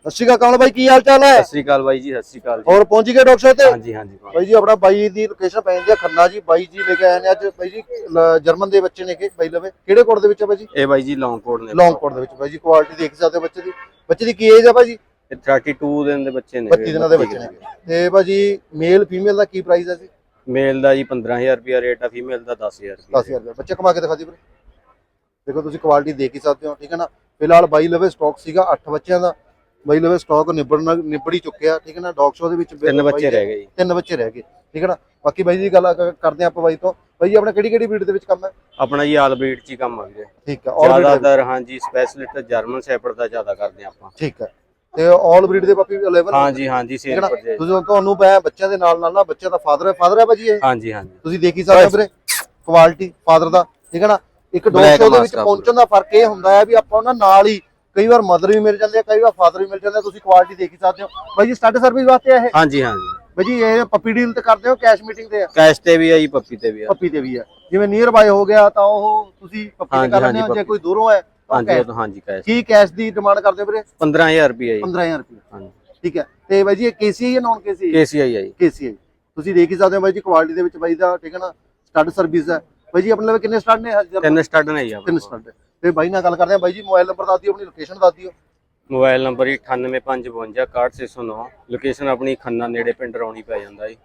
ਸਤਿ ਸ਼੍ਰੀ ਅਕਾਲ ਕਮਲ ਬਾਈ ਕੀ ਹਾਲ ਚਾਲ ਹੈ? ਸਤਿ ਸ੍ਰੀ ਅਕਾਲ ਬਾਈ ਜੀ ਸਤਿ ਸ੍ਰੀ ਅਕਾਲ ਜੀ। ਹੋਰ ਪਹੁੰਚ ਗਏ ਡਾਕਟਰ ਸਾਹਿਬ ਤੇ? ਹਾਂਜੀ ਹਾਂਜੀ ਬਾਈ ਜੀ ਆਪਣਾ ਬਾਈ ਦੀ ਲੋਕੇਸ਼ਨ ਪੈ ਜਾਂਦੀ ਹੈ ਖੰਨਾ ਜੀ। ਬਾਈ ਜੀ ਲੈ ਕੇ ਆਏ ਨੇ ਅੱਜ ਬਾਈ ਜੀ ਲ- ਜਰਮਨ ਦੇ ਬੱਚੇ ਨੇ ਕਿ ਬਾਈ ਲਵੇ। ਕਿਹੜੇ ਕੋਟ ਦੇ ਵਿੱਚ ਹੈ ਬਾਈ ਜੀ? ਇਹ ਬਾਈ ਜੀ ਲੌਂਗ ਕੋਟ ਨੇ। ਲੌਂਗ ਕੋਟ ਦੇ ਵਿੱਚ ਬਾਈ ਜੀ ਕੁਆਲਿਟੀ ਦੇਖ ਸਕਦੇ ਹੋ ਬੱਚੇ ਦੀ। ਬੱਚੇ ਦੀ ਕੀ ਏਜ ਹੈ ਬਾਈ ਜੀ? ਇਹ 32 ਦਿਨ ਦੇ ਬੱਚੇ ਨੇ। 32 ਦਿਨਾਂ ਦੇ ਬੱਚੇ ਨੇ। ਤੇ ਬਾਈ ਜੀ ਮੇਲ ਫੀਮੇਲ ਦਾ ਕੀ ਪ੍ਰਾਈਸ ਹੈ ਜੀ? ਮੇਲ ਦਾ ਜੀ 15000 ਰੁਪਿਆ ਰੇਟ ਆ ਫੀਮੇਲ ਦਾ 10000 ਰੁਪਿਆ 10000 ਰੁਪਏ ਬੱਚੇ ਕਮਾ ਕੇ ਦਿਖਾ ਦੀ ਵੀਰੇ। ਦੇਖੋ ਤੁਸੀਂ ਕੁਆਲਿਟੀ ਦੇਖ ਹੀ ਸਕਦੇ ਹੋ ਠੀਕ ਹੈ ਨਾ? ਫਿਲਹਾਲ ਬਾਈ ਲਵੇ ਸਟਾਕ ਸੀਗਾ 8 ਬੱਚਿਆਂ ਦਾ। ਬਾਈ ਲਵੇ ਸਟਾਕ ਨਿਬੜਨ ਨਿਬੜੀ ਚੁੱਕਿਆ ਠੀਕ ਹੈ ਨਾ? ਡੌਗ ਸ਼ੋ ਦੇ ਵਿੱਚ ਤਿੰਨ ਬੱਚੇ ਰਹਿ ਗਏ। ਜੀ ਤਿੰਨ ਬੱਚੇ ਰਹਿ ਗਏ ਠੀਕ ਹੈ ਨਾ? ਬਾਕੀ ਬਾਈ ਜੀ ਦੀ ਗੱਲ ਕਰਦੇ ਆਪਾਂ ਬਾਈ ਤੋਂ। ਬਾਈ ਆਪਣਾ ਕਿਹੜੀ ਕਿਹੜੀ ਬਰੀਡ ਦੇ ਵਿੱਚ ਕੰਮ ਹੈ? ਆਪਣਾ ਜੀ ਆਲ ਬਰੀਡ ਚ ਹੀ ਕੰਮ ਆ ਵੀਰੇ ਠੀਕ ਹੈ ਜ਼ਿਆਦਾਤਰ ਹਾਂਜੀ ਸਪੈਸ਼ਲਿਸਟ ਜਰਮਨ ਸ਼ੈਪਰਡ ਦਾ ਜ਼ਿਆਦਾ ਕਰਦੇ ਆਪਾਂ। ਠੀਕ ਹੈ। ਤੇ ਆਲ ਬਰੀਡ ਦੇ ਪਾਪੀ ਅਵੇਲੇਬਲ ਹਾਂਜੀ ਹਾਂਜੀ ਸੇਲ ਪਰ ਜੇ ਤੁਸੀਂ ਤੁਹਾਨੂੰ ਮੈਂ ਬੱਚਿਆਂ ਦੇ ਨਾਲ ਨਾਲ ਨਾ ਬੱਚਿਆਂ ਦਾ ਫਾਦਰ ਹੈ ਫਾਦਰ ਹੈ ਭਾਜੀ ਇਹ? ਹਾਂਜੀ ਹਾਂਜੀ। ਤੁਸੀਂ ਦੇਖ ਹੀ ਸਕਦੇ ਹੋ ਵੀਰੇ ਕੁਆਲਿਟੀ ਫਾਦਰ ਦਾ ਠੀਕ ਹੈ ਨਾ? ਇੱਕ ਡੌਗ Black ਸ਼ੋ ਦੇ ਵਿੱਚ ਪਹੁੰਚਣ ਦਾ ਫ਼ਰਕ ਇਹ ਹੁੰਦਾ ਹੈ ਵੀ ਆਪਾਂ ਉਹਨਾਂ ਨਾਲ ਹੀ ਕਈ ਵਾਰ ਮਦਰ ਵੀ ਮਿਲ ਜਾਂਦੇ ਆ ਕਈ ਵਾਰ ਫਾਦਰ ਵੀ ਮਿਲ ਜਾਂਦੇ ਆ ਤੁਸੀਂ ਕੁਆਲਿਟੀ ਦੇਖ ਹੀ ਸਕਦੇ ਹੋ। ਬਾਈ ਜੀ ਸਟਾਰਟ ਸਰਵਿਸ ਵਾਸਤੇ ਆ ਇਹ? ਹਾਂਜੀ ਹਾਂਜੀ। ਬਾਈ ਜੀ ਇਹ ਪੱਪੀ ਡੀਲ ਤੇ ਕਰਦੇ ਹੋ ਕੈਸ਼ ਮੀਟਿੰਗ ਤੇ ਆ? ਕੈਸ਼ ਤੇ ਵੀ ਆ ਜੀ ਪੱਪੀ ਤੇ ਵੀ ਆ। ਪੱਪੀ ਤੇ ਵੀ ਆ। ਜਿਵੇਂ ਨੀਅਰ ਬਾਈ ਹੋ ਗਿਆ ਤਾਂ ਉਹ ਤੁਸੀਂ ਪੱਪੀ ਤੇ ਹਾਂਜੀ, ਕਰ ਲੈਂਦੇ ਹੋ ਹਾਂਜੀ, ਜੇ ਕੋਈ ਦੂਰੋਂ ਹੈ ਤਾਂ ਹਾਂਜੀ ਉਹ cash। ਤਾਂ ਹਾਂਜੀ ਕੈਸ਼ ਕੀ ਕੈਸ਼ ਦੀ ਡਿਮਾਂਡ ਕਰਦੇ ਹੋ ਵੀਰੇ? 15000 ਰੁਪਿਆ ਜੀ। 15000 ਰੁਪਏ। ਹਾਂਜੀ। ਠੀਕ ਹੈ। ਤੇ ਬਾਈ ਜੀ ਇਹ ਕੇਸੀ ਜਾਂ ਨਾਨ ਕੇਸੀ ਕੇਸੀਆਈ ਆ ਜੀ। ਕੇਸੀ ਤੁਸੀਂ ਦੇਖ ਹੀ ਸਕਦੇ ਹੋ ਬਾਈ ਜੀ ਕੁਆਲਿਟੀ ਦੇ ਵਿੱਚ ਬਾਈ ਦਾ ਠੀਕ ਹੈ ਨਾ ਸਟੱਡ ਸਰਵਿਸ ਹੈ। ਬਾਈ ਜੀ ਆਪਣੇ ਲਵੇ ਕਿੰਨੇ ਸਟੱਡ ਨੇ? ਹਜ਼ਾਰ ਤਿੰਨ ਸਟੱਡ ਨੇ ਜੀ ਆਪਣੇ ਤਿੰਨ ਸਟੱਡ ਤੇ ਬਾਈ ਨਾਲ ਗੱਲ ਕਰਦੇ ਆ ਬਾਈ ਜੀ ਮੋਬਾਈਲ ਨੰਬਰ ਦੱਸ ਦਿਓ ਆਪਣੀ ਲੋਕੇਸ਼ਨ ਦੱਸ ਦਿਓ। ਮੋਬਾਈਲ ਨੰਬਰ ਜੀ 9855 ਲੋਕੇਸ਼ਨ ਆਪਣੀ ਖੰਨਾ ਨੇੜੇ ਪਿੰਡ ਰੌਣੀ ਪੈ ਜਾਂਦਾ ਜੀ।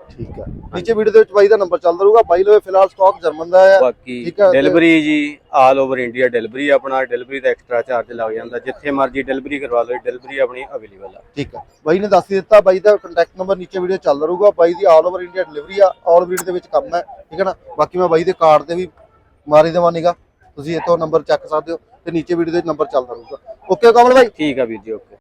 ਠੀਕ ਹੈ ਨੀਚੇ ਵੀਡੀਓ ਦੇ ਵਿੱਚ ਬਾਈ ਦਾ ਨੰਬਰ ਚੱਲਦਾ ਰਹੂਗਾ। ਬਾਈ ਲਵੇ ਫਿਲਹਾਲ ਸਟਾਕ ਜਰਮਨ ਦਾ ਹੈ। ਬਾਕੀ ਡਿਲੀਵਰੀ ਜੀ ਆਲ ਓਵਰ ਇੰਡੀਆ ਡਿਲੀਵਰੀ ਆਪਣਾ ਡਿਲੀਵਰੀ ਦਾ ਐਕਸਟਰਾ ਚਾਰਜ ਲੱਗ ਜਾਂਦਾ। ਜਿੱਥੇ ਮਰਜ਼ੀ ਡਿਲੀਵਰੀ ਕਰਵਾ ਲਓ ਡਿਲੀਵਰੀ ਆਪਣੀ ਅਵੇਲੇਬਲ ਆ। ਠੀਕ ਹੈ ਬਾਈ ਨੇ ਦੱਸ ਦਿੱਤਾ ਬਾਈ ਦਾ ਕੰਟੈਕਟ ਨੰਬਰ ਨੀਚੇ ਵੀਡੀਓ ਚੱਲਦਾ ਰਹੂਗਾ। ਬਾਈ ਦੀ ਆਲ ਓਵਰ ਇੰਡੀਆ ਡਿਲੀਵਰੀ ਆ ਆਲ ਵੀਡ ਦੇ ਵਿੱਚ ਕੰਮ ਹੈ। ਠੀਕ ਹੈ ਨਾ? ਬਾਕੀ ਮੈਂ ਬਾਈ ਦੇ ਕਾਰਡ ਤੇ ਵੀ ਮਾਰੀ ਦੇਵਾਂ ਨਿਗਾ ਤੁਸੀਂ ਇੱਥੋਂ ਨੰਬਰ ਚੱਕ ਸਕਦੇ ਹੋ ਤੇ ਨੀਚੇ ਵੀਡੀਓ ਦੇ ਨੰਬਰ ਚੱਲਦਾ ਰਹੂਗਾ। ਓਕੇ ਕਮਲ ਭਾਈ? ਠੀਕ ਆ ਵੀਰ ਜੀ ਓਕੇ